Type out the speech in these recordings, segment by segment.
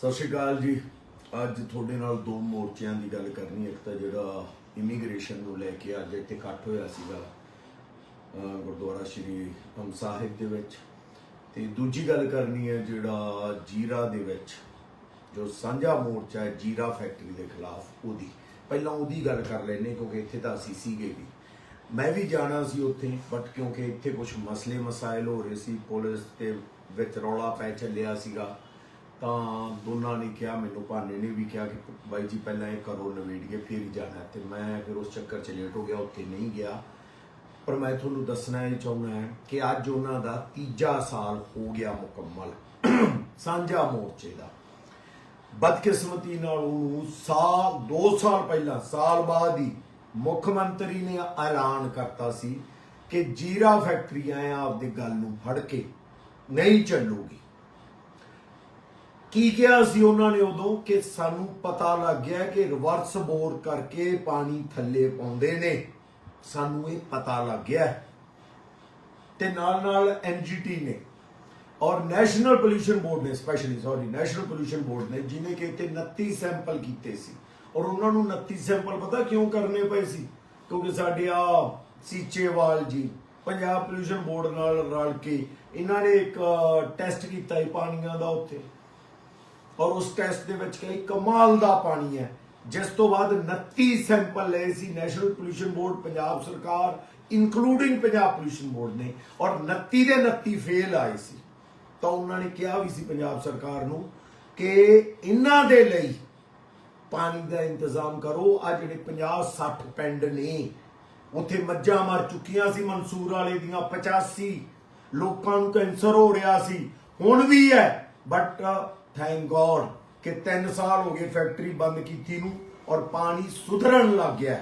ਸਤਿ ਸ਼੍ਰੀ ਅਕਾਲ ਜੀ। ਅੱਜ ਤੁਹਾਡੇ ਨਾਲ ਦੋ ਮੋਰਚਿਆਂ ਦੀ ਗੱਲ ਕਰਨੀ ਇੱਕ ਤਾਂ ਜਿਹੜਾ ਇਮੀਗ੍ਰੇਸ਼ਨ ਨੂੰ ਲੈ ਕੇ ਅੱਜ ਇੱਥੇ ਇਕੱਠ ਹੋਇਆ ਸੀਗਾ ਗੁਰਦੁਆਰਾ ਸ਼੍ਰੀ ਹਮ ਸਾਹਿਬ ਦੇ ਵਿੱਚ। ਤੇ ਦੂਜੀ ਗੱਲ ਕਰਨੀ ਹੈ ਜਿਹੜਾ ਜੀਰਾ ਦੇ ਵਿੱਚ, ਜੋ ਸਾਂਝਾ ਮੋਰਚਾ ਹੈ ਜੀਰਾ ਫੈਕਟਰੀ ਦੇ ਖਿਲਾਫ, ਉਹਦੀ। ਪਹਿਲਾਂ ਉਹਦੀ ਗੱਲ ਕਰ ਲੈਨੇ ਕਿਉਂਕਿ ਇੱਥੇ ਤਾਂ ਅਸੀਂ ਸੀਗੇ ਵੀ। ਮੈਂ ਵੀ ਜਾਣਾ ਸੀ ਉੱਥੇ ਬਟ ਕਿਉਂਕਿ ਇੱਥੇ ਕੁਝ ਮਸਲੇ ਮਸਾਇਲ ਹੋ ਰਹੇ ਸੀ, ਪੁਲਿਸ ਤੇ ਵਿੱਚ ਰੌਲਾ ਪੈ ਚੱਲਿਆ ਸੀਗਾ। ਤਾਂ ਦੋਨਾਂ ਨੇ ਕਿਹਾ, ਮੈਨੂੰ ਭਾਨੇ ਨੇ ਵੀ ਕਿਹਾ ਕਿ ਬਾਈ ਜੀ ਪਹਿਲਾਂ ਇਹ ਕਰੋ ਨਵੇੜੀਏ ਫਿਰ ਜਾਣਾ। ਤੇ ਮੈਂ ਫਿਰ ਉਸ ਚੱਕਰ 'ਚ ਲੇਟ ਹੋ ਗਿਆ, ਉੱਥੇ ਨਹੀਂ ਗਿਆ। ਪਰ ਮੈਂ ਤੁਹਾਨੂੰ ਦੱਸਣਾ ਇਹ ਚਾਹੁੰਦਾ ਹਾਂ ਕਿ ਅੱਜ ਉਹਨਾਂ ਦਾ ਤੀਜਾ ਸਾਲ ਹੋ ਗਿਆ ਮੁਕੰਮਲ, ਸਾਂਝਾ ਮੋਰਚੇ ਦਾ। ਬਦਕਿਸਮਤੀ ਨਾਲ ਉਹਨੂੰ ਸਾਲ 2 ਸਾਲ ਪਹਿਲਾਂ, ਸਾਲ ਬਾਅਦ ਹੀ ਮੁੱਖ ਮੰਤਰੀ ਨੇ ਐਲਾਨ ਕਰਤਾ ਸੀ ਕਿ ਜੀਰਾ ਫੈਕਟਰੀਆਂ ਆਪਦੇ ਗੱਲ ਨੂੰ ਫੜ ਕੇ ਨਹੀਂ ਚੱਲੂਗੀ। ਕੀ ਕਿਹਾ ਸੀ ਉਹਨਾਂ ਨੇ ਉਦੋਂ? ਕਿ ਸਾਨੂੰ ਪਤਾ ਲੱਗ ਗਿਆ ਕਿ ਰਿਵਰਸ ਬੋਰ ਕਰਕੇ ਪਾਣੀ ਥੱਲੇ ਪਾਉਂਦੇ ਨੇ। ਸਾਨੂੰ ਇਹ ਪਤਾ ਲੱਗ ਗਿਆ। ਤੇ ਨਾਲ ਨਾਲ ਐਨਜੀਟੀ ਨੇ ਔਰ ਨੈਸ਼ਨਲ ਪੋਲੂਸ਼ਨ ਬੋਰਡ ਨੇ specially sorry national pollution board ਨੇ ਜਿਨੇ ਕਿ ਇੱਥੇ 29 ਸੈਂਪਲ ਕੀਤੇ ਸੀ। ਔਰ ਉਹਨਾਂ ਨੂੰ 29 ਸੈਂਪਲ ਪਤਾ ਕਿਉਂ ਕਰਨੇ ਪਏ ਸੀ? ਕਿਉਂਕਿ ਸਾਡੇ ਆ ਸੀਚੇਵਾਲ ਜੀ, ਪੰਜਾਬ ਪੋਲੂਸ਼ਨ ਬੋਰਡ ਨਾਲ ਰਲ ਕੇ ਇਹਨਾਂ ਨੇ ਇੱਕ ਟੈਸਟ ਕੀਤਾ ਪਾਣੀਆਂ ਦਾ ਉੱਥੇ। ਔਰ ਉਸ ਟੈਸਟ ਦੇ ਵਿੱਚ ਕਈ ਕਮਾਲ ਦਾ ਪਾਣੀ ਹੈ। ਜਿਸ ਤੋਂ ਬਾਅਦ 29 ਸੈਂਪਲ ਲਏ ਸੀ ਨੈਸ਼ਨਲ ਪੋਲੂਸ਼ਨ ਬੋਰਡ ਪੰਜਾਬ ਸਰਕਾਰ ਇਨਕਲੂਡਿੰਗ ਪੰਜਾਬ ਪੋਲੂਸ਼ਨ ਬੋਰਡ ਨੇ। ਔਰ 29 ਦੇ 29 ਫੇਲ ਆਏ ਸੀ। ਤਾਂ ਉਹਨਾਂ ਨੇ ਕਿਹਾ ਵੀ ਸੀ ਪੰਜਾਬ ਸਰਕਾਰ ਨੂੰ ਕਿ ਇਹਨਾਂ ਦੇ ਲਈ ਪਾਣੀ ਦਾ ਇੰਤਜ਼ਾਮ ਕਰੋ। ਆ ਜਿਹੜੇ 50 60 ਪਿੰਡ ਨੇ, ਉੱਥੇ ਮੱਝਾਂ ਮਰ ਚੁੱਕੀਆਂ ਸੀ ਮਨਸੂਰ ਵਾਲੇ ਦੀਆਂ 85 ਲੋਕਾਂ ਨੂੰ ਕੈਂਸਰ ਹੋ ਰਿਹਾ ਸੀ। ਹੁਣ ਵੀ ਹੈ ਬਟ ਥੈਂਕ ਗੋਡ ਕਿ 3 ਸਾਲ ਹੋ ਗਏ ਫੈਕਟਰੀ ਬੰਦ ਕੀਤੀ ਨੂੰ ਔਰ ਪਾਣੀ ਸੁਧਰਨ ਲੱਗ ਗਿਆ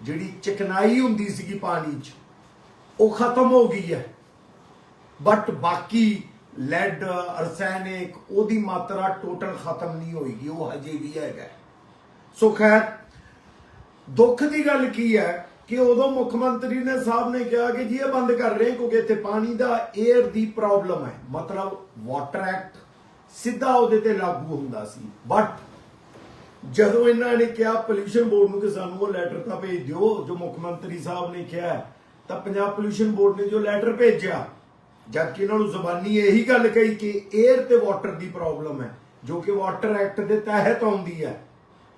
ਜਿਹੜੀ ਚਿਕਨਾਈ ਹੁੰਦੀ ਸੀਗੀ ਪਾਣੀ 'ਚ, ਉਹ ਖਤਮ ਹੋ ਗਈ ਹੈ। ਬਟ ਬਾਕੀ ਲੈਡ ਅਰਸੈਨਿਕ ਉਹਦੀ ਮਾਤਰਾ ਟੋਟਲ ਖਤਮ ਨਹੀਂ ਹੋਏਗੀ, ਉਹ ਹਜੇ ਵੀ ਹੈਗਾ ਸੋ ਖੈਰ, ਦੁੱਖ ਦੀ ਗੱਲ ਕੀ ਹੈ ਕਿ ਉਦੋਂ ਮੁੱਖ ਮੰਤਰੀ ਨੇ ਸਾਹਿਬ ਨੇ ਕਿਹਾ ਕਿ ਜੀ ਇਹ ਬੰਦ ਕਰ ਰਹੇ ਕਿਉਂਕਿ ਇੱਥੇ ਪਾਣੀ ਦਾ 에ਅਰ ਦੀ ਪ੍ਰੋਬਲਮ ਹੈ। ਮਤਲਬ ਵਾਟਰ ਐਕਟ ਸਿੱਧਾ ਉਹਦੇ ਤੇ ਲਾਗੂ ਹੁੰਦਾ ਸੀ। ਬਟ ਜਦੋਂ ਇਹਨਾਂ ਨੇ ਕਿਹਾ ਪੋਲੂਸ਼ਨ ਬੋਰਡ ਨੂੰ ਕਿ ਸਾਨੂੰ ਉਹ ਲੈਟਰ ਤਾਂ ਭੇਜ ਦਿਓ, ਜੋ ਮੁੱਖ ਮੰਤਰੀ ਸਾਹਿਬ ਨੇ ਕਿਹਾ ਤਾਂ ਪੰਜਾਬ ਪੋਲੂਸ਼ਨ ਬੋਰਡ ਨੇ ਜੋ ਲੈਟਰ ਭੇਜਿਆ ਜਦ ਕਿ ਇਹਨਾਂ ਨੂੰ ਜ਼ਬਾਨੀ ਇਹੀ ਗੱਲ ਕਹੀ ਕਿ 에ਅਰ ਤੇ ਵਾਟਰ ਦੀ ਪ੍ਰੋਬਲਮ ਹੈ, ਜੋ ਕਿ ਵਾਟਰ ਐਕਟ ਦੇ ਤਹਿਤ ਆਉਂਦੀ ਹੈ।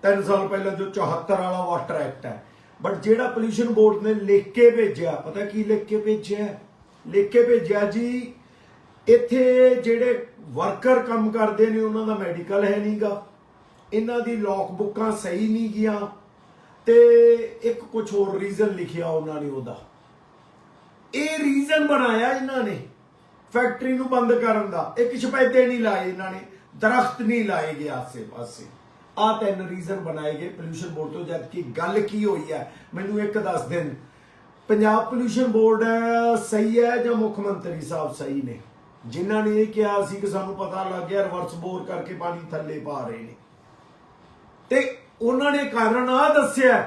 ਤਿੰਨ ਸਾਲ ਪਹਿਲਾਂ ਜੋ 74 ਵਾਲਾ ਵਾਟਰ ਐਕਟ ਹੈ। ਬਟ ਜਿਹੜਾ ਪੋਲੂਸ਼ਨ ਬੋਰਡ ਨੇ ਲਿਖ ਕੇ ਭੇਜਿਆ, ਪਤਾ ਕੀ ਲਿਖ ਕੇ ਭੇਜਿਆ? ਲਿਖ ਕੇ ਭੇਜਿਆ ਜੀ ਇੱਥੇ ਜਿਹੜੇ ਵਰਕਰ ਕੰਮ ਕਰਦੇ ਨੇ, ਉਹਨਾਂ ਦਾ ਮੈਡੀਕਲ ਹੈ ਨਹੀਂਗਾ। ਇਹਨਾਂ ਦੀ ਲੌਕ ਬੁੱਕਾਂ ਸਹੀ ਨਹੀਂ ਗਿਆ ਤੇ ਇੱਕ ਕੁਝ ਹੋਰ ਰੀਜ਼ਨ ਲਿਖਿਆ ਉਹਨਾਂ ਨੇ ਉਹਦਾ। ਇਹ ਰੀਜ਼ਨ ਬਣਾਇਆ ਇਹਨਾਂ ਨੇ ਫੈਕਟਰੀ ਨੂੰ ਬੰਦ ਕਰਨ ਦਾ। ਇੱਕ ਛਪੈਦੇ ਨਹੀਂ ਲਾਏ ਇਹਨਾਂ ਨੇ, ਦਰਖਤ ਨਹੀਂ ਲਾਏ ਗਏ ਆਸੇ ਪਾਸੇ। ਆ ਤਿੰਨ ਰੀਜ਼ਨ ਬਣਾਏ ਗਏ। ਪੋਲੂਸ਼ਨ ਬੋਰਡ ਤੋਂ ਜਦ ਕਿ ਗੱਲ ਕੀ ਹੋਈ ਹੈ, ਮੈਨੂੰ ਇੱਕ ਦੱਸ ਦੇਣ। ਪੰਜਾਬ ਪੋਲੂਸ਼ਨ ਬੋਰਡ ਸਹੀ ਹੈ ਜਾਂ ਮੁੱਖ ਮੰਤਰੀ ਸਾਹਿਬ ਸਹੀ ਨੇ? ਜਿਨ੍ਹਾਂ ਨੇ ਇਹ ਕਿਹਾ ਸੀ ਕਿ ਸਾਨੂੰ ਪਤਾ ਲੱਗ ਗਿਆ ਰਿਵਰਸ ਬੋਰ ਕਰਕੇ ਪਾਣੀ ਥੱਲੇ ਪਾ ਰਹੇ ਨੇ। ਤੇ ਉਹਨਾਂ ਨੇ ਕਾਰਨ ਆ ਦੱਸਿਆ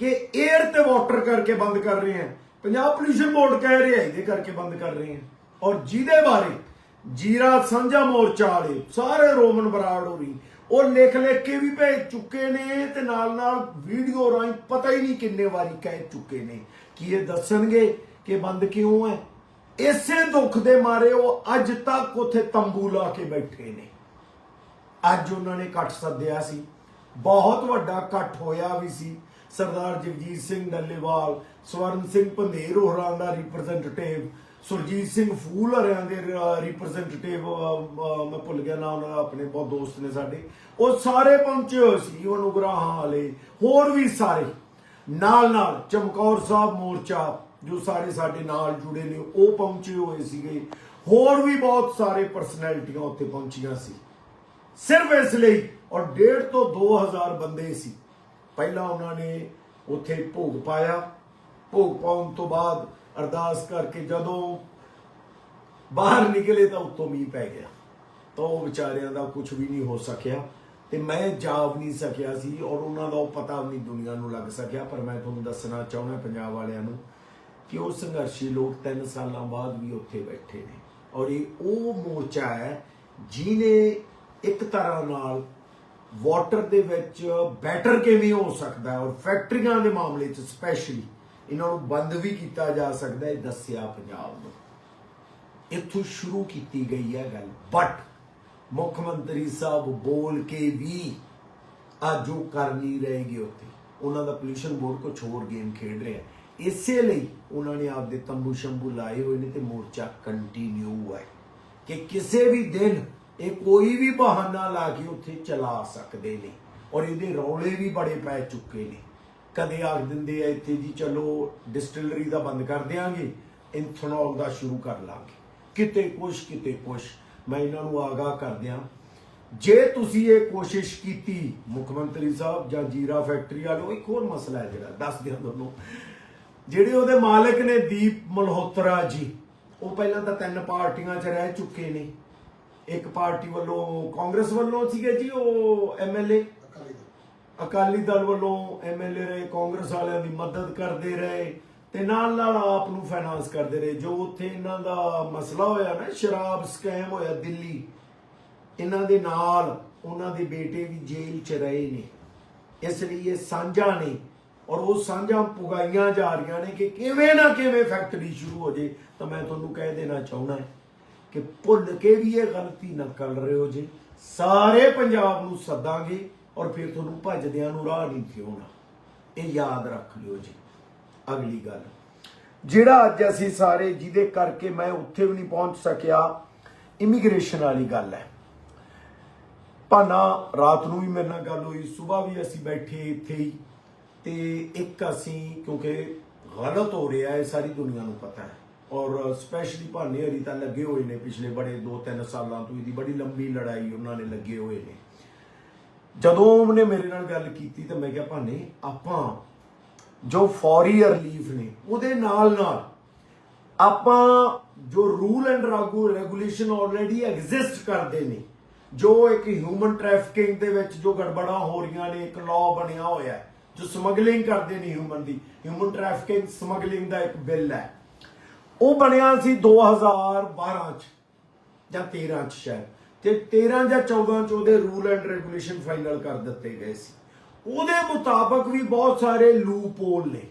ਕਿ 에ਅਰ ਤੇ ਵਾਟਰ ਕਰਕੇ ਬੰਦ ਕਰ ਰਹੇ ਹਨ ਪੰਜਾਬ ਪੋਲੂਸ਼ਨ ਬੋਰਡ ਕਹਿ ਰਿਹਾ ਇਹਦੇ ਕਰਕੇ ਬੰਦ ਕਰ ਰਹੇ ਹਨ ਔਰ ਜਿਹਦੇ ਬਾਰੇ ਜੀਰਾ ਸਾਂਝਾ ਮੋਰਚਾ ਵਾਲੇ ਸਾਰੇ ਰੋਮਨ ਬਰਾੜ ਹੋਰੀ, ਉਹ ਲਿਖ ਲਿਖ ਕੇ ਵੀ ਭੇਜ ਚੁੱਕੇ ਨੇ ਤੇ ਨਾਲ ਨਾਲ ਵੀਡੀਓ ਰਾਹੀਂ ਪਤਾ ਹੀ ਨਹੀਂ ਕਿੰਨੇ ਵਾਰੀ ਕਹਿ ਚੁੱਕੇ ਨੇ। ਕਿ ਇਹ ਦੱਸਣਗੇ ਕਿ ਬੰਦ ਕਿਉਂ ਹੈ? ਇਸੇ ਦੁੱਖ ਦੇ ਮਾਰੇ ਉਹ ਅੱਜ ਤੱਕ ਉੱਥੇ ਤੰਬੂ ਲਾ ਕੇ ਬੈਠੇ ਨੇ। ਅੱਜ ਉਹਨਾਂ ਨੇ ਇਕੱਠ ਸੱਦਿਆ ਸੀ। ਬਹੁਤ ਵੱਡਾ ਇਕੱਠ ਹੋਇਆ ਵੀ ਸੀ। ਸਰਦਾਰ ਜਗਜੀਤ ਸਿੰਘ ਡੱਲੇਵਾਲ, ਸਵਰਨ ਸਿੰਘ ਪੰਧੇਰ ਹੋਰਾਂ ਦਾ ਰਿਪਰੈਜ਼ੈਂਟੇਟਿਵ ਸੁਰਜੀਤ ਸਿੰਘ ਫੂਲ ਹਰਿਆਂ ਦੇ ਰਿਪਰੈਜ਼ੈਂਟੇਟਿਵ ਮੈਂ ਭੁੱਲ ਗਿਆ ਨਾਮ ਉਹਨਾਂ ਆਪਣੇ ਬਹੁਤ ਦੋਸਤ ਨੇ ਸਾਡੇ। ਉਹ ਸਾਰੇ ਪਹੁੰਚੇ ਹੋਏ ਸੀ ਉਹ ਉਗਰਾਹਾਂ ਵਾਲੇ, ਹੋਰ ਵੀ ਸਾਰੇ। ਨਾਲ ਨਾਲ ਚਮਕੌਰ ਸਾਹਿਬ ਮੋਰਚਾ ਜੋ ਸਾਰੇ ਸਾਡੇ ਨਾਲ ਜੁੜੇ ਨੇ, ਉਹ ਪਹੁੰਚੇ ਹੋਏ ਸੀਗੇ। ਹੋਰ ਵੀ ਬਹੁਤ ਸਾਰੇ ਪਰਸਨੈਲਿਟੀਆਂ ਉੱਥੇ ਪਹੁੰਚੀਆਂ ਸੀ। ਸਿਰਫ ਇਸ ਲਈ, ਔਰ 1.5 ਤੋਂ 2000 ਬੰਦੇ ਸੀ। ਪਹਿਲਾਂ ਉਹਨਾਂ ਨੇ ਉੱਥੇ ਭੋਗ ਪਾਇਆ। ਭੋਗ ਪਾਉਣ ਤੋਂ ਬਾਅਦ ਅਰਦਾਸ ਕਰਕੇ ਜਦੋਂ ਬਾਹਰ ਨਿਕਲੇ ਤਾਂ ਉੱਤੋਂ ਮੀਂਹ ਪੈ ਗਿਆ। ਤਾਂ ਉਹ ਵਿਚਾਰਿਆਂ ਦਾ ਕੁਝ ਵੀ ਨਹੀਂ ਹੋ ਸਕਿਆ। ਤੇ ਮੈਂ ਜਾ ਵੀ ਨਹੀਂ ਸਕਿਆ ਸੀ, ਔਰ ਉਹਨਾਂ ਦਾ ਉਹ ਪਤਾ ਵੀ ਨਹੀਂ ਦੁਨੀਆ ਨੂੰ ਲੱਗ ਸਕਿਆ, ਪਰ ਮੈਂ ਤੁਹਾਨੂੰ ਦੱਸਣਾ ਚਾਹੁੰਦਾ ਪੰਜਾਬ ਵਾਲਿਆਂ ਨੂੰ ਕਿ ਉਹ ਸੰਘਰਸ਼ੀ ਲੋਕ 3 ਸਾਲਾਂ ਬਾਅਦ ਵੀ ਉੱਥੇ ਬੈਠੇ ਨੇ। ਔਰ ਇਹ ਉਹ ਮੋਰਚਾ ਹੈ ਜਿਨੇ ਇੱਕ ਤਰ੍ਹਾਂ ਨਾਲ ਵਾਟਰ ਦੇ ਵਿੱਚ ਬੈਟਰ ਕਿਵੇਂ ਹੋ ਸਕਦਾ ਔਰ ਫੈਕਟਰੀਆਂ ਦੇ ਮਾਮਲੇ 'ਚ ਸਪੈਸ਼ਲੀ ਇਹਨਾਂ ਨੂੰ ਬੰਦ ਵੀ ਕੀਤਾ ਜਾ ਸਕਦਾ ਹੈ ਦੱਸਿਆ ਪੰਜਾਬ ਨੂੰ। ਇੱਥੋਂ ਸ਼ੁਰੂ ਕੀਤੀ ਗਈ ਹੈ ਗੱਲ। ਬਟ ਮੁੱਖ ਮੰਤਰੀ ਸਾਹਿਬ ਬੋਲ ਕੇ ਵੀ ਅੱਜ ਉਹ ਕਰ ਨਹੀਂ ਰਹੇਗੇ ਉੱਥੇ। ਉਹਨਾਂ ਦਾ ਪੋਲੂਸ਼ਨ ਬੋਰਡ ਕੁਝ ਹੋਰ ਗੇਮ ਖੇਡ ਰਿਹਾ ਇਸੇ ਲਈ ਉਹਨਾਂ ਨੇ ਆਪਦੇ ਤੰਬੂ ਸ਼ੰਬੂ ਲਾਏ ਹੋਏ ਨੇ ਤੇ ਮੋਰਚਾ ਕੰਟੀਨਿਊ ਹੈ ਕਿ ਕਿਸੇ ਵੀ ਦਿਨ ਇਹ ਕੋਈ ਵੀ ਬਹਾਨਾ ਲਾ ਕੇ ਉੱਥੇ ਚਲਾ ਸਕਦੇ ਨੇ ਔਰ ਇਹਦੇ ਰੌਲੇ ਵੀ ਬੜੇ ਪੈ ਚੁੱਕੇ ਨੇ। ਕਦੇ ਆਖ ਦਿੰਦੇ ਆ ਇੱਥੇ ਜੀ, ਚਲੋ ਡਿਸਟਿਲਰੀ ਦਾ ਬੰਦ ਕਰ ਦਿਆਂਗੇ, ਇਥਨੋਲ ਦਾ ਸ਼ੁਰੂ ਕਰ ਲਾਂਗੇ। ਕਿਤੇ ਕੁਛ ਕਿਤੇ ਕੁਛ। ਮੈਂ ਇਹਨਾਂ ਨੂੰ ਆਗਾਹ ਕਰਦਿਆਂ, ਜੇ ਤੁਸੀਂ ਇਹ ਕੋਸ਼ਿਸ਼ ਕੀਤੀ ਮੁੱਖ ਮੰਤਰੀ ਸਾਹਿਬ ਜਾਂ ਜੀਰਾ ਫੈਕਟਰੀ ਵਾਲੋ ਇੱਕ ਹੋਰ ਮਸਲਾ ਹੈ ਜਿਹੜਾ, ਦੱਸ ਦਿਆਂ ਤੁਹਾਨੂੰ। ਜਿਹੜੇ ਉਹਦੇ ਮਾਲਕ ਨੇ ਦੀਪ ਮਲਹੋਤਰਾ ਜੀ, ਉਹ ਪਹਿਲਾਂ ਤਾਂ ਤਿੰਨ ਪਾਰਟੀਆਂ 'ਚ ਰਹਿ ਚੁੱਕੇ ਨੇ। ਇੱਕ ਪਾਰਟੀ ਵੱਲੋਂ ਕਾਂਗਰਸ ਵੱਲੋਂ ਸੀਗੇ ਜੀ ਉਹ ਐਮਐਲਏ ਅਕਾਲੀ ਦਲ ਵੱਲੋਂ ਐਮਐਲਏ ਰਹੇ, ਕਾਂਗਰਸ ਵਾਲਿਆਂ ਦੀ ਮਦਦ ਕਰਦੇ ਰਹੇ ਤੇ ਨਾਲ ਨਾਲ ਆਪ ਨੂੰ ਫਾਈਨਾਂਸ ਕਰਦੇ ਰਹੇ। ਜੋ ਉੱਥੇ ਇਹਨਾਂ ਦਾ ਮਸਲਾ ਹੋਇਆ ਨਾ, ਸ਼ਰਾਬ ਸਕੈਮ ਹੋਇਆ ਦਿੱਲੀ, ਇਹਨਾਂ ਦੇ ਨਾਲ ਉਹਨਾਂ ਦੇ ਬੇਟੇ ਵੀ ਜੇਲ੍ਹ 'ਚ ਰਹੇ ਨੇ। ਇਸ ਲਈ ਇਹ ਸਾਂਝਾ ਨੇ। ਔਰ ਉਹ ਸਾਂਝਾਂ ਪੁਗਾਈਆਂ ਜਾ ਰਹੀਆਂ ਨੇ ਕਿ ਕਿਵੇਂ ਨਾ ਕਿਵੇਂ ਫੈਕਟਰੀ ਸ਼ੁਰੂ ਹੋ ਜੇ, ਤਾਂ ਮੈਂ ਤੁਹਾਨੂੰ ਕਹਿ ਦੇਣਾ ਚਾਹੁੰਦਾ ਕਿ ਭੁੱਲ ਕੇ ਵੀ ਇਹ ਗਲਤੀ ਨਾ ਕਰ ਰਹੇ ਹੋ ਜੇ। ਸਾਰੇ ਪੰਜਾਬ ਨੂੰ ਸੱਦਾਂਗੇ ਔਰ ਫਿਰ ਤੁਹਾਨੂੰ ਭੱਜਦਿਆਂ ਨੂੰ ਰਾਹ ਨਹੀਂ ਫਿਉਣਾ ਇਹ ਯਾਦ ਰੱਖ ਲਿਓ ਜੀ। ਅਗਲੀ ਗੱਲ। ਜਿਹੜਾ ਅੱਜ ਅਸੀਂ ਸਾਰੇ ਜਿਹਦੇ ਕਰਕੇ ਮੈਂ ਉੱਥੇ ਵੀ ਨਹੀਂ ਪਹੁੰਚ ਸਕਿਆ ਇਮੀਗ੍ਰੇਸ਼ਨ ਵਾਲੀ ਗੱਲ ਹੈ। ਭਾਨਾ, ਰਾਤ ਨੂੰ ਵੀ ਮੇਰੇ ਨਾਲ ਗੱਲ ਹੋਈ, ਸਵੇਰ ਵੀ ਅਸੀਂ ਬੈਠੇ ਇੱਥੇ ਹੀ। ਤੇ ਇੱਕ ਅਸੀਂ, ਕਿਉਂਕਿ ਗਲਤ ਹੋ ਰਿਹਾ ਹੈ ਸਾਰੀ ਦੁਨੀਆ ਨੂੰ ਪਤਾ ਹੈ। ਔਰ ਸਪੈਸ਼ਲੀ ਭਾਨੇ ਹਰੀ ਤਾਂ ਲੱਗੇ ਹੋਏ ਨੇ ਪਿਛਲੇ ਬੜੇ 2-3 ਸਾਲਾਂ ਤੋਂ, ਇਹਦੀ ਬੜੀ ਲੰਬੀ ਲੜਾਈ ਉਹਨਾਂ ਨੇ ਲੱਗੇ ਹੋਏ ਨੇ। ਜਦੋਂ ਉਹਨੇ ਮੇਰੇ ਨਾਲ ਗੱਲ ਕੀਤੀ ਤਾਂ ਮੈਂ ਕਿਹਾ, ਭਾਨੇ, ਆਪਾਂ ਜੋ ਫੌਰੀ ਰਿਲੀਫ ਨੇ, ਉਹਦੇ ਨਾਲ ਨਾਲ ਆਪਾਂ ਜੋ rule and regulation already exist ਕਰਦੇ ਨੇ, ਜੋ ਇੱਕ ਹਿਊਮਨ ਟ੍ਰੈਫਿਕਿੰਗ ਦੇ ਵਿੱਚ ਜੋ ਗੜਬੜਾਂ ਹੋ ਰਹੀਆਂ ਨੇ, ਇੱਕ ਲਾਅ ਬਣਿਆ ਹੋਇਆ ਹੈ ਜੋ ਸਮਗਲਿੰਗ ਕਰਦੇ ਨੇ ਹਿਊਮਨ ਦੀ ਹਿਊਮਨ ਟ੍ਰੈਫਿਕਿੰਗ ਸਮਗਲਿੰਗ ਦਾ ਇੱਕ ਬਿੱਲ ਹੈ। ਉਹ ਬਣਿਆ ਸੀ 2012 ਚ ਜਾਂ 13 ਚ ਸ਼ਾਇਦ। ਤੇ 13 ਜਾਂ 14 ਚ ਉਹਦੇ ਰੂਲ ਐਂਡ ਰੈਗੂਲੇਸ਼ਨ ਫਾਈਨਲ ਕਰ ਦਿੱਤੇ ਗਏ ਸੀ। ਉਹਦੇ ਮੁਤਾਬਕ ਵੀ ਬਹੁਤ ਸਾਰੇ ਲੂਪ ਹੋਲ ਨੇ,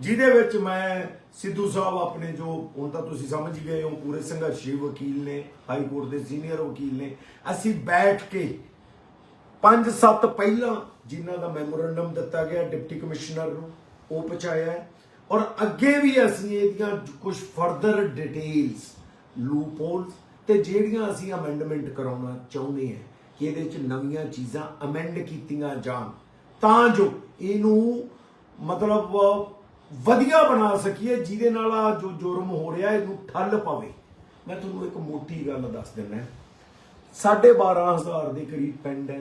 ਜਿਹਦੇ ਵਿੱਚ ਮੈਂ ਸਿੱਧੂ ਸਾਹਿਬ ਆਪਣੇ ਜੋ, ਹੁਣ ਤਾਂ ਤੁਸੀਂ ਸਮਝ ਗਏ ਹੋ, ਪੂਰੇ ਸੰਘਰਸ਼ੀ ਵਕੀਲ ਨੇ, ਹਾਈ ਕੋਰਟ ਦੇ ਸੀਨੀਅਰ ਵਕੀਲ ਨੇ। ਅਸੀਂ ਬੈਠ ਕੇ ਪੰਜ ਸੱਤ ਪਹਿਲਾਂ ਜਿਨ੍ਹਾਂ ਦਾ ਮੈਮੋਰੰਡਮ ਦਿੱਤਾ ਗਿਆ, ਡਿਪਟੀ ਕਮਿਸ਼ਨਰ ਨੂੰ, ਉਹ ਪਹੁੰਚਾਇਆ ਹੈ। ਔਰ ਅੱਗੇ ਵੀ ਅਸੀਂ ਇਹਦੀਆਂ ਕੁਝ ਫਰਦਰ ਡਿਟੇਲਸ ਲੂਪਹੋਲਸ ਤੇ ਜਿਹੜੀਆਂ ਅਸੀਂ ਅਮੈਂਡਮੈਂਟ ਕਰਾਉਣਾ ਚਾਹੁੰਦੇ ਹਾਂ ਕਿ ਇਹਦੇ ਵਿੱਚ ਨਵੀਆਂ ਚੀਜ਼ਾਂ ਅਮੈਂਡ ਕੀਤੀਆਂ ਜਾਣ, ਤਾਂ ਜੋ ਇਹਨੂੰ ਮਤਲਬ ਵਧੀਆ ਬਣਾ ਸਕੀਏ, ਜਿਹਦੇ ਨਾਲ ਆ ਜੋ ਜੁਰਮ ਹੋ ਰਿਹਾ, ਇਹਨੂੰ ਠੱਲ ਪਵੇ। ਮੈਂ ਤੁਹਾਨੂੰ ਇੱਕ ਮੋਟੀ ਗੱਲ ਦੱਸ ਦਿੰਦਾ ਸਾਢੇ 12000 ਦੇ ਕਰੀਬ ਪਿੰਡ ਹੈ।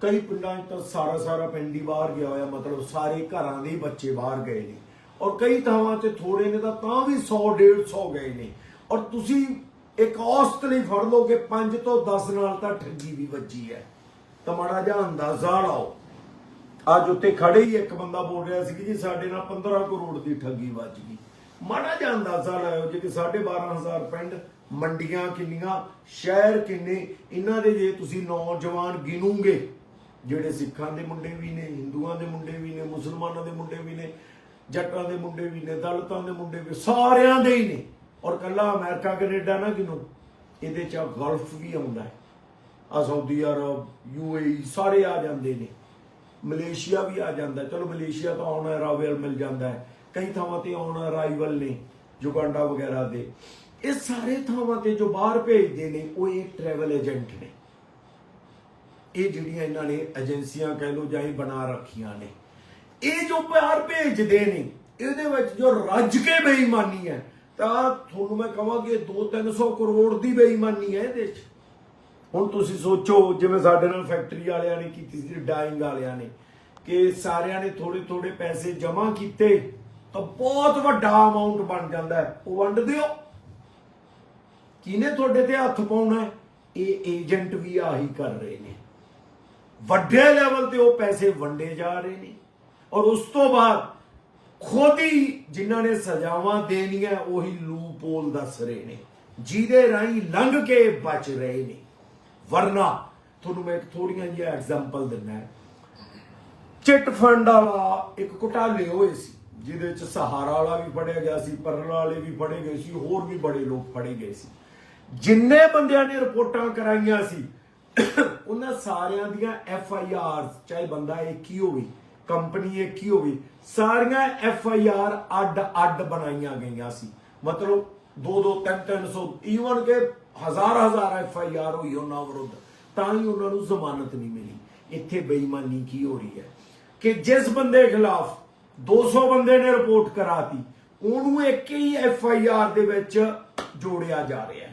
ਕਈ ਪਿੰਡਾਂ 'ਚ ਤਾਂ ਸਾਰਾ ਸਾਰਾ ਪਿੰਡ ਹੀ ਬਾਹਰ ਗਿਆ ਹੋਇਆ, ਮਤਲਬ ਸਾਰੇ ਘਰਾਂ ਦੇ ਬੱਚੇ ਬਾਹਰ ਗਏ ਨੇ। ਔਰ ਕਈ ਥਾਵਾਂ ਤੇ ਥੋੜੇ ਨੇ ਤਾਂ ਤਾਂ ਵੀ 100 150 ਗਏ ਨੇ। ਔਰ ਤੁਸੀਂ ਇੱਕ ਔਸਤ ਲਈ ਫੜ ਲਓ ਕਿ 5 ਤੋਂ 10 ਨਾਲ ਤਾਂ ਠੱਗੀ ਵੀ ਵੱਜੀ ਹੈ। ਤਾਂ ਮਾੜਾ ਜਿਹਾ ਅੰਦਾਜ਼ਾ ਲਾਓ। ਅੱਜ ਉੱਤੇ ਖੜੇ ਹੀ ਇੱਕ ਬੰਦਾ ਬੋਲ ਰਿਹਾ ਸੀ ਕਿ ਜੀ ਸਾਡੇ ਨਾਲ 15 ਕਰੋੜ ਦੀ ਠੱਗੀ ਵੱਜ ਗਈ। ਮਾੜਾ ਜਿਹਾ ਅੰਦਾਜ਼ਾ ਲਾਇਓ ਜੇ ਕਿ 12500 ਪਿੰਡ, ਮੰਡੀਆਂ ਕਿੰਨੀਆਂ, ਸ਼ਹਿਰ ਕਿੰਨੇ, ਇਹਨਾਂ ਦੇ ਜੇ ਤੁਸੀਂ ਨੌਜਵਾਨ ਗਿਣੋਗੇ ਜਿਹੜੇ ਸਿੱਖਾਂ ਦੇ ਮੁੰਡੇ ਵੀ ਨੇ, ਹਿੰਦੂਆਂ ਦੇ ਮੁੰਡੇ ਵੀ ਨੇ, ਮੁਸਲਮਾਨਾਂ ਦੇ ਮੁੰਡੇ ਵੀ ਨੇ, ਜੱਟਾਂ ਦੇ ਮੁੰਡੇ ਵੀ ਨੇ, ਦਲਿਤਾਂ ਦੇ ਮੁੰਡੇ ਵੀ ਸਾਰਿਆਂ ਦੇ ਹੀ ਨੇ। ਔਰ ਕੱਲਾ ਅਮਰੀਕਾ, ਕੈਨੇਡਾ ਨਾ ਗਿਣੋ ਇਹਦੇ ਚ ਗਲਫ ਵੀ ਆਉਂਦਾ ਹੈ। ਆ ਸਾਊਦੀ ਅਰਬ ਯੂਏਈ ਸਾਰੇ ਆ ਜਾਂਦੇ ਨੇ। ਮਲੇਸ਼ੀਆ ਵੀ ਆ ਜਾਂਦਾ ਚਲੋ ਮਲੇਸ਼ੀਆ ਤਾਂ ਆਉਣ ਅਰਾਈਵਲ ਮਿਲ ਜਾਂਦਾ ਹੈ। ਕਈ ਥਾਵਾਂ ਤੇ ਆਉਣ ਅਰਾਈਵਲ ਨੇ ਜੁਗਾਂਡਾ ਵਗੈਰਾ ਦੇ। ਇਹ ਸਾਰੇ ਥਾਵਾਂ ਤੇ ਜੋ ਬਾਹਰ ਭੇਜਦੇ ਨੇ, ਉਹ ਇਹ ਟਰੈਵਲ ਏਜੰਟ ਨੇ। ਇਹ ਜਿਹੜੀਆਂ ਇਹਨਾਂ ਨੇ ਏਜੰਸੀਆਂ ਕਹਿ ਲੋ ਜਾਂ ਇਹ ਬਣਾ ਰੱਖੀਆਂ ਨੇ, ਇਹ ਜੋ ਪਿਆਰ ਭੇਜਦੇ ਨੇ, ਇਹਦੇ ਵਿੱਚ ਜੋ ਰੱਜ ਕੇ ਬੇਈਮਾਨੀ ਹੈ, ਤਾਂ ਤੁਹਾਨੂੰ ਮੈਂ ਕਹਾਂਗੀ 2-300 ਕਰੋੜ ਦੀ ਬੇਈਮਾਨੀ ਹੈ ਇਹਦੇ 'ਚ ਹੁਣ ਤੁਸੀਂ ਸੋਚੋ, ਜਿਵੇਂ ਸਾਡੇ ਨਾਲ ਫੈਕਟਰੀ ਵਾਲਿਆਂ ਨੇ ਕੀਤੀ ਸੀ ਡਾਈਂਗ ਵਾਲਿਆਂ ਨੇ, ਕਿ ਸਾਰਿਆਂ ਨੇ ਥੋੜੇ ਥੋੜੇ ਪੈਸੇ ਜਮ੍ਹਾਂ ਕੀਤੇ, ਤਾਂ ਬਹੁਤ ਵੱਡਾ ਅਮਾਉਂਟ ਬਣ ਜਾਂਦਾ ਹੈ। ਉਹ ਵੰਡ ਦਿਓ ਕਿਹਨੇ ਤੁਹਾਡੇ ਤੇ ਹੱਥ ਪਾਉਣਾ ਇਹ ਏਜੰਟ ਵੀ ਆਹੀ ਕਰ ਰਹੇ ਨੇ। ਵੱਡੇ ਲੈਵਲ ਤੇ ਉਹ ਪੈਸੇ ਵੰਡੇ ਜਾ ਰਹੇ ਨੇ। ਔਰ ਉਸ ਤੋਂ ਬਾਅਦ ਖੁਦ ਹੀ ਜਿਨ੍ਹਾਂ ਨੇ ਸਜ਼ਾਵਾਂ ਦੇਣੀਆਂ, ਉਹੀ ਲੂਪੋਲ ਦੱਸ ਰਹੇ ਨੇ। ਜਿਹਦੇ ਰਾਹੀਂ ਲੰਘ ਕੇ ਬਚ ਰਹੇ ਨੇ। ਵਰਨਾ ਤੁਹਾਨੂੰ ਮੈਂ ਇੱਕ ਥੋੜੀਆਂ ਜਿਹੀਆਂ ਐਗਜ਼ਾਮਪਲ ਦਿੰਦਾ ਚਿੱਟ ਫੰਡ ਵਾਲਾ ਇੱਕ ਘੁਟਾਲੇ ਹੋਏ ਸੀ, ਜਿਹਦੇ ਵਿੱਚ ਸਹਾਰਾ ਵਾਲਾ ਵੀ ਫੜਿਆ ਗਿਆ ਸੀ ਪਰਲ ਵਾਲੇ ਵੀ ਫੜੇ ਗਏ ਸੀ, ਹੋਰ ਵੀ ਬੜੇ ਲੋਕ ਫੜੇ ਗਏ ਸੀ। ਜਿੰਨੇ ਬੰਦਿਆਂ ਨੇ ਰਿਪੋਰਟਾਂ ਕਰਾਈਆਂ ਸੀ ਉਹਨਾਂ ਸਾਰਿਆਂ ਦੀਆਂ ਐਫ ਆਈ ਆਰ ਚਾਹੇ ਬੰਦਾ ਇੱਕ ਹੀ ਹੋਵੇ ਕੰਪਨੀ ਇੱਕ ਹੀ ਹੋਵੇ, ਸਾਰੀਆਂ ਐਫ ਆਈ ਆਰ ਅੱਡ ਅੱਡ ਬਣਾਈਆਂ ਗਈਆਂ ਸੀ। ਮਤਲਬ 2 2 3 300 ਈਵਨ ਕਿ ਹਜ਼ਾਰ ਹਜ਼ਾਰ ਐਫ ਆਈ ਆਰ ਹੋਈ ਉਹਨਾਂ ਵਿਰੁੱਧ, ਤਾਂ ਹੀ ਉਹਨਾਂ ਨੂੰ ਜ਼ਮਾਨਤ ਨਹੀਂ ਮਿਲੀ। ਇੱਥੇ ਬੇਈਮਾਨੀ ਕੀ ਹੋ ਰਹੀ ਹੈ? ਕਿ ਜਿਸ ਬੰਦੇ ਖਿਲਾਫ 200 ਬੰਦੇ ਨੇ ਰਿਪੋਰਟ ਕਰਾਤੀ, ਉਹਨੂੰ ਇੱਕ ਹੀ ਐਫ ਆਈ ਆਰ ਦੇ ਵਿੱਚ ਜੋੜਿਆ ਜਾ ਰਿਹਾ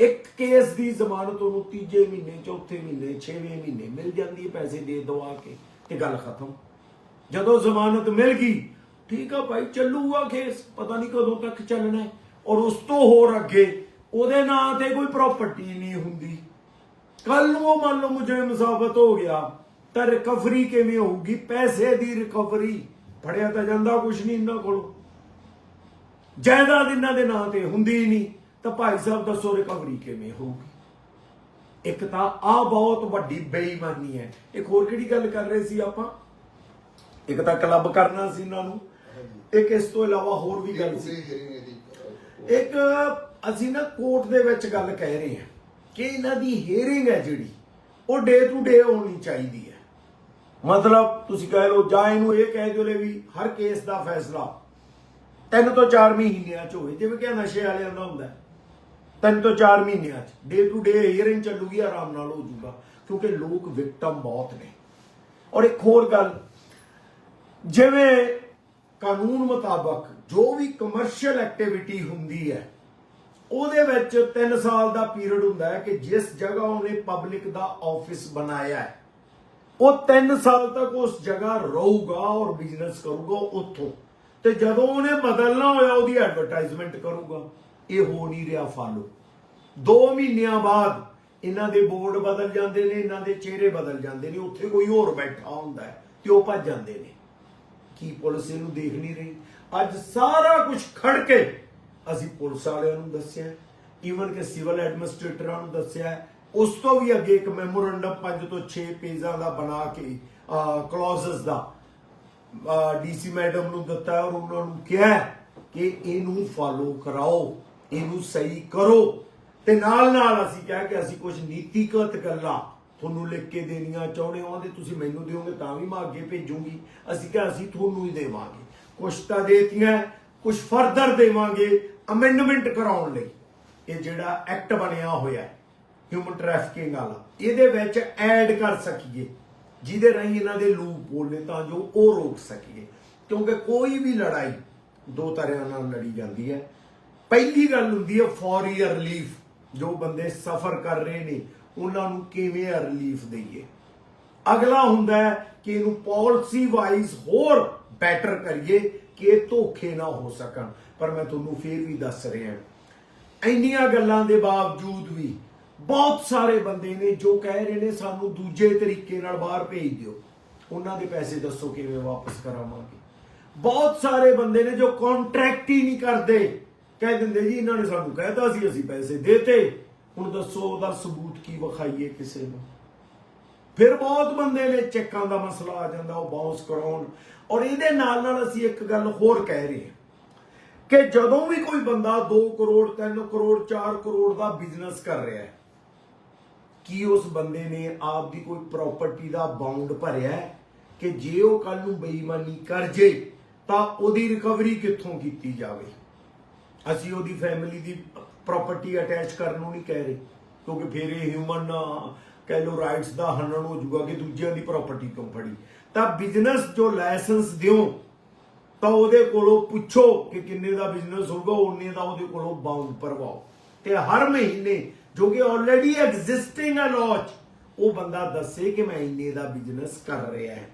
ਇੱਕ ਕੇਸ ਦੀ ਜ਼ਮਾਨਤ ਉਹਨੂੰ ਤੀਜੇ ਮਹੀਨੇ, ਚੌਥੇ ਮਹੀਨੇ, ਛੇਵੇਂ ਮਹੀਨੇ ਮਿਲ ਜਾਂਦੀ ਹੈ, ਪੈਸੇ ਦੇ ਦਵਾ ਕੇ ਤੇ ਗੱਲ ਖਤਮ। ਜਦੋਂ ਜ਼ਮਾਨਤ ਮਿਲ ਗਈ, ਠੀਕ ਆ ਭਾਈ, ਚੱਲੂਗਾ ਕੇਸ, ਪਤਾ ਨਹੀਂ ਕਦੋਂ ਤੱਕ ਚੱਲਣਾ ਔਰ ਉਸ ਤੋਂ ਹੋਰ ਅੱਗੇ ਉਹਦੇ ਨਾਂ ਤੇ ਕੋਈ ਪ੍ਰਾਪਰਟੀ ਨਹੀਂ ਹੁੰਦੀ। ਕੱਲ ਨੂੰ ਉਹ ਮੰਨ ਲਓ ਮੁਜਰਮ ਸਾਬਤ ਹੋ ਗਿਆ, ਤਾਂ ਰਿਕਵਰੀ ਕਿਵੇਂ ਹੋਊਗੀ? ਪੈਸੇ ਦੀ ਰਿਕਵਰੀ ਫੜਿਆ ਤਾਂ ਜਾਂਦਾ ਕੁਝ ਨਹੀਂ ਇਹਨਾਂ ਕੋਲੋਂ। ਜਾਇਦਾਦ ਇਹਨਾਂ ਦੇ ਨਾਂ ਤੇ ਹੁੰਦੀ ਹੀ ਨਹੀਂ। ਤਾਂ ਭਾਈ ਸਾਹਿਬ ਦੱਸੋ ਰਿਕਵਰੀ ਕਿਵੇਂ ਹੋਊਗੀ? ਇੱਕ ਤਾਂ ਆ ਬਹੁਤ ਵੱਡੀ ਬੇਈਮਾਨੀ ਹੈ। ਇੱਕ ਹੋਰ ਕਿਹੜੀ ਗੱਲ ਕਰ ਰਹੇ ਸੀ ਆਪਾਂ? ਇੱਕ ਤਾਂ ਕਲੱਬ ਕਰਨਾ ਸੀ ਇਹਨਾਂ ਨੂੰ। ਇੱਕ ਇਸ ਤੋਂ ਇਲਾਵਾ ਹੋਰ ਵੀ ਗੱਲ ਸੀ। ਇੱਕ ਅਸੀਂ ਨਾ ਕੋਰਟ ਦੇ ਵਿੱਚ ਗੱਲ ਕਹਿ ਰਹੇ ਹਾਂ ਕਿ ਇਹਨਾਂ ਦੀ ਹੀਅਰਿੰਗ ਹੈ ਜਿਹੜੀ ਉਹ ਡੇ ਟੂ ਡੇ ਹੋਣੀ ਚਾਹੀਦੀ ਹੈ। ਮਤਲਬ ਤੁਸੀਂ ਕਹਿ ਲਓ ਜਾਂ ਇਹਨੂੰ ਇਹ ਕਹਿ ਦਿਓ ਲੈ ਵੀ ਹਰ ਕੇਸ ਦਾ ਫੈਸਲਾ ਤਿੰਨ ਤੋਂ 4 ਮਹੀਨਿਆਂ ਚ ਹੋਵੇ ਜਿਵੇਂ ਕਿ ਨਸ਼ੇ ਵਾਲਿਆਂ ਦਾ ਹੁੰਦਾ। ਹੈ। ਤਿੰਨ ਤੋਂ ਚਾਰ ਮਹੀਨਿਆਂ ਚ ਡੇ ਟੂ ਡੇ ਹੀਅਰਿੰਗ ਚੱਲੂਗੀ, ਆਰਾਮ ਨਾਲ ਹੋ ਜਾਊਗਾ, ਕਿਉਂਕਿ ਲੋਕ ਵਿਕਟਮ ਬਹੁਤ ਨੇ। ਔਰ ਇੱਕ ਹੋਰ ਗੱਲ, ਜਿਵੇਂ ਕਾਨੂੰਨ ਮੁਤਾਬਕ ਜੋ ਵੀ ਕਮਰਸ਼ੀਅਲ ਐਕਟੀਵਿਟੀ ਹੁੰਦੀ ਹੈ, ਉਹਦੇ ਵਿੱਚ 3 ਸਾਲ ਦਾ ਪੀਰੀਅਡ ਹੁੰਦਾ ਹੈ ਕਿ ਜਿਸ ਜਗ੍ਹਾ ਉਹਨੇ ਪਬਲਿਕ ਦਾ ਆਫਿਸ ਬਣਾਇਆ ਹੈ, ਉਹ 3 ਸਾਲ ਤੱਕ ਉਸ ਜਗ੍ਹਾ ਰਹੂਗਾ ਔਰ ਬਿਜ਼ਨਸ ਕਰੂਗਾ ਉੱਥੋਂ। ਤੇ ਜਦੋਂ ਉਹਨੇ ਬਦਲਣਾ ਹੋਇਆ, ਉਹਦੀ ਐਡਵਰਟਾਈਜ਼ਮੈਂਟ ਕਰੂਗਾ। ਇਹ ਹੋ ਨਹੀਂ ਰਿਹਾ ਫਾਲੋ। 2 ਮਹੀਨਿਆਂ ਬਾਅਦ ਇਹਨਾਂ ਦੇ ਬੋਰਡ ਬਦਲ ਜਾਂਦੇ ਨੇ, ਇਹਨਾਂ ਦੇ ਚਿਹਰੇ ਬਦਲ ਜਾਂਦੇ ਨੇ, ਉੱਥੇ ਕੋਈ ਹੋਰ ਬੈਠਾ ਹੁੰਦਾ ਹੈ ਤੇ ਉਹ ਭੱਜ ਜਾਂਦੇ ਨੇ। ਕੀ ਪੁਲਿਸ ਇਹਨੂੰ ਦੇਖ ਨਹੀਂ ਰਹੀ? ਅੱਜ ਸਾਰਾ ਕੁਝ ਖੜ ਕੇ ਅਸੀਂ ਪੁਲਿਸ ਵਾਲਿਆਂ ਨੂੰ ਦੱਸਿਆ ਈਵਨ ਕਿ ਸਿਵਲ ਐਡਮਿਨਿਸਟ੍ਰੇਟਰਾਂ ਨੂੰ ਦੱਸਿਆ, ਉਸ ਤੋਂ ਵੀ ਅੱਗੇ ਇੱਕ ਮੈਮੋਰੰਡਮ 5 ਤੋਂ 6 ਪੇਜਾਂ ਦਾ ਬਣਾ ਕੇ ਕਲੌਜ਼ਸ ਦਾ ਡੀਸੀ ਮੈਡਮ ਨੂੰ ਦਿੱਤਾ ਔਰ ਉਹਨਾਂ ਨੂੰ ਕਿਹਾ ਕਿ ਇਹਨੂੰ ਫਾਲੋ ਕਰਾਓ। ਇਹਨੂੰ ਸਹੀ ਕਰੋ। ਤੇ ਨਾਲ ਨਾਲ ਅਸੀਂ ਕਿਹਾ ਕਿ ਅਸੀਂ ਕੁਝ ਨੀਤੀਗਤ ਗੱਲਾਂ ਤੁਹਾਨੂੰ ਲਿਖ ਕੇ ਦੇਣੀਆਂ ਚਾਹੁੰਦੇ ਹੋ ਤੇ ਤੁਸੀਂ ਮੈਨੂੰ ਦਿਓਗੇ ਤਾਂ ਵੀ ਮੈਂ ਅੱਗੇ ਭੇਜੂੰਗੀ। ਅਸੀਂ ਕਿਹਾ ਅਸੀਂ ਤੁਹਾਨੂੰ ਹੀ ਦੇਵਾਂਗੇ। ਕੁਝ ਤਾਂ ਦੇਤੀਆਂ ਕੁਝ ਫਰਦਰ ਦੇਵਾਂਗੇ ਅਮੈਂਡਮੈਂਟ ਕਰਾਉਣ ਲਈ। ਇਹ ਜਿਹੜਾ ਐਕਟ ਬਣਿਆ ਹੋਇਆ ਹਿਊਮਨ ਟ੍ਰੈਫਿਕਿੰਗ ਵਾਲਾ, ਇਹਦੇ ਵਿੱਚ ਐਡ ਕਰ ਸਕੀਏ। ਜਿਹਦੇ ਰਾਹੀਂ ਇਹਨਾਂ ਦੇ ਲੂਪ ਹੋਲ ਨੇ ਤਾਂ ਜੋ ਉਹ ਰੋਕ ਸਕੀਏ। ਕਿਉਂਕਿ ਕੋਈ ਵੀ ਲੜਾਈ ਦੋ ਤਰ੍ਹਾਂ ਨਾਲ ਲੜੀ ਜਾਂਦੀ ਹੈ। ਪਹਿਲੀ ਗੱਲ ਹੁੰਦੀ ਹੈ ਫੌਰੀ ਰਿਲੀਫ ਜੋ ਬੰਦੇ ਸਫਰ ਕਰ ਰਹੇ ਨੇ, ਉਹਨਾਂ ਨੂੰ ਕਿਵੇਂ ਰਿਲੀਫ ਦਈਏ? ਅਗਲਾ ਹੁੰਦਾ ਹੈ ਕਿ ਇਹਨੂੰ ਪਾਲਿਸੀ ਵਾਈਜ਼ ਹੋਰ ਬੈਟਰ ਕਰੀਏ ਕਿ ਇਹ ਧੋਖੇ ਨਾ ਹੋ ਸਕਣ। ਪਰ ਮੈਂ ਤੁਹਾਨੂੰ ਫੇਰ ਵੀ ਦੱਸ ਰਿਹਾ ਇੰਨੀਆਂ ਗੱਲਾਂ ਦੇ ਬਾਵਜੂਦ ਵੀ ਬਹੁਤ ਸਾਰੇ ਬੰਦੇ ਨੇ ਜੋ ਕਹਿ ਰਹੇ ਨੇ, ਸਾਨੂੰ ਦੂਜੇ ਤਰੀਕੇ ਨਾਲ ਬਾਹਰ ਭੇਜ ਦਿਓ। ਉਹਨਾਂ ਦੇ ਪੈਸੇ ਦੱਸੋ ਕਿਵੇਂ ਵਾਪਸ ਕਰਾਵਾਂਗੇ। ਬਹੁਤ ਸਾਰੇ ਬੰਦੇ ਨੇ ਜੋ ਕੰਟਰੈਕਟ ਹੀ ਨਹੀਂ ਕਰਦੇ। ਕਹਿ ਦਿੰਦੇ ਜੀ, ਇਹਨਾਂ ਨੇ ਸਾਨੂੰ ਕਹਿਤਾ ਸੀ, ਅਸੀਂ ਪੈਸੇ ਦੇਤੇ। ਹੁਣ ਦੱਸੋ ਉਹਦਾ ਸਬੂਤ ਕੀ ਵਿਖਾਈਏ ਕਿਸੇ ਨੂੰ? ਫਿਰ ਬਹੁਤ ਬੰਦੇ ਨੇ ਚੈੱਕਾਂ ਦਾ ਮਸਲਾ ਆ ਜਾਂਦਾ, ਉਹ ਬਾਉਂਸ ਕਰਾਉਣ। ਔਰ ਇਹਦੇ ਨਾਲ ਨਾਲ ਅਸੀਂ ਇੱਕ ਗੱਲ ਹੋਰ ਕਹਿ ਰਹੇ ਹਾਂ ਕਿ ਜਦੋਂ ਵੀ ਕੋਈ ਬੰਦਾ 2 ਕਰੋੜ 3 ਕਰੋੜ 4 ਕਰੋੜ ਦਾ ਬਿਜ਼ਨਸ ਕਰ ਰਿਹਾ ਹੈ, ਕੀ ਉਸ ਬੰਦੇ ਨੇ ਆਪ ਦੀ ਕੋਈ ਪ੍ਰਾਪਰਟੀ ਦਾ ਬਾਉਂਡ ਭਰਿਆ ਹੈ ਕਿ ਜੇ ਉਹ ਕੱਲ ਨੂੰ ਬੇਈਮਾਨੀ ਕਰ ਜੇ, ਤਾਂ ਉਹਦੀ ਰਿਕਵਰੀ ਕਿੱਥੋਂ ਕੀਤੀ ਜਾਵੇ? ਅਸੀਂ ਉਹਦੀ ਫੈਮਿਲੀ ਦੀ ਪ੍ਰਾਪਰਟੀ ਅਟੈਚ ਕਰਨ ਨੂੰ ਨਹੀਂ ਕਹਿ ਰਹੇ, ਕਿਉਂਕਿ ਫਿਰ ਇਹ ਹਿਊਮਨ ਕਹਿ ਲੋ ਰਾਈਟਸ ਦਾ ਹਨਨ ਹੋ ਜਾਊਗਾ ਕਿ ਦੂਜਿਆਂ ਦੀ ਪ੍ਰਾਪਰਟੀ ਕਿਉਂ ਫੜੀ। ਤਾਂ ਬਿਜ਼ਨਸ ਜੋ ਲਾਇਸੈਂਸ ਦਿਓ, ਤਾਂ ਉਹਦੇ ਕੋਲੋਂ ਪੁੱਛੋ ਕਿ ਕਿੰਨੇ ਦਾ ਬਿਜ਼ਨਸ ਹੋਊਗਾ ਉਹਨੇ ਦਾ ਉਹਦੇ ਕੋਲੋਂ ਬਾਉਂਡ ਭਰਵਾਓ ਤੇ ਹਰ ਮਹੀਨੇ ਜੋ ਕਿ ਆਲਰੇਡੀ ਐਗਜ਼ਿਸਟਿੰਗ ਹੈ ਲਾਅ ਉਹ ਬੰਦਾ ਦੱਸੇ ਕਿ ਮੈਂ ਇੰਨੇ ਦਾ ਬਿਜ਼ਨਸ ਕਰ ਰਿਹਾ ਹੈ।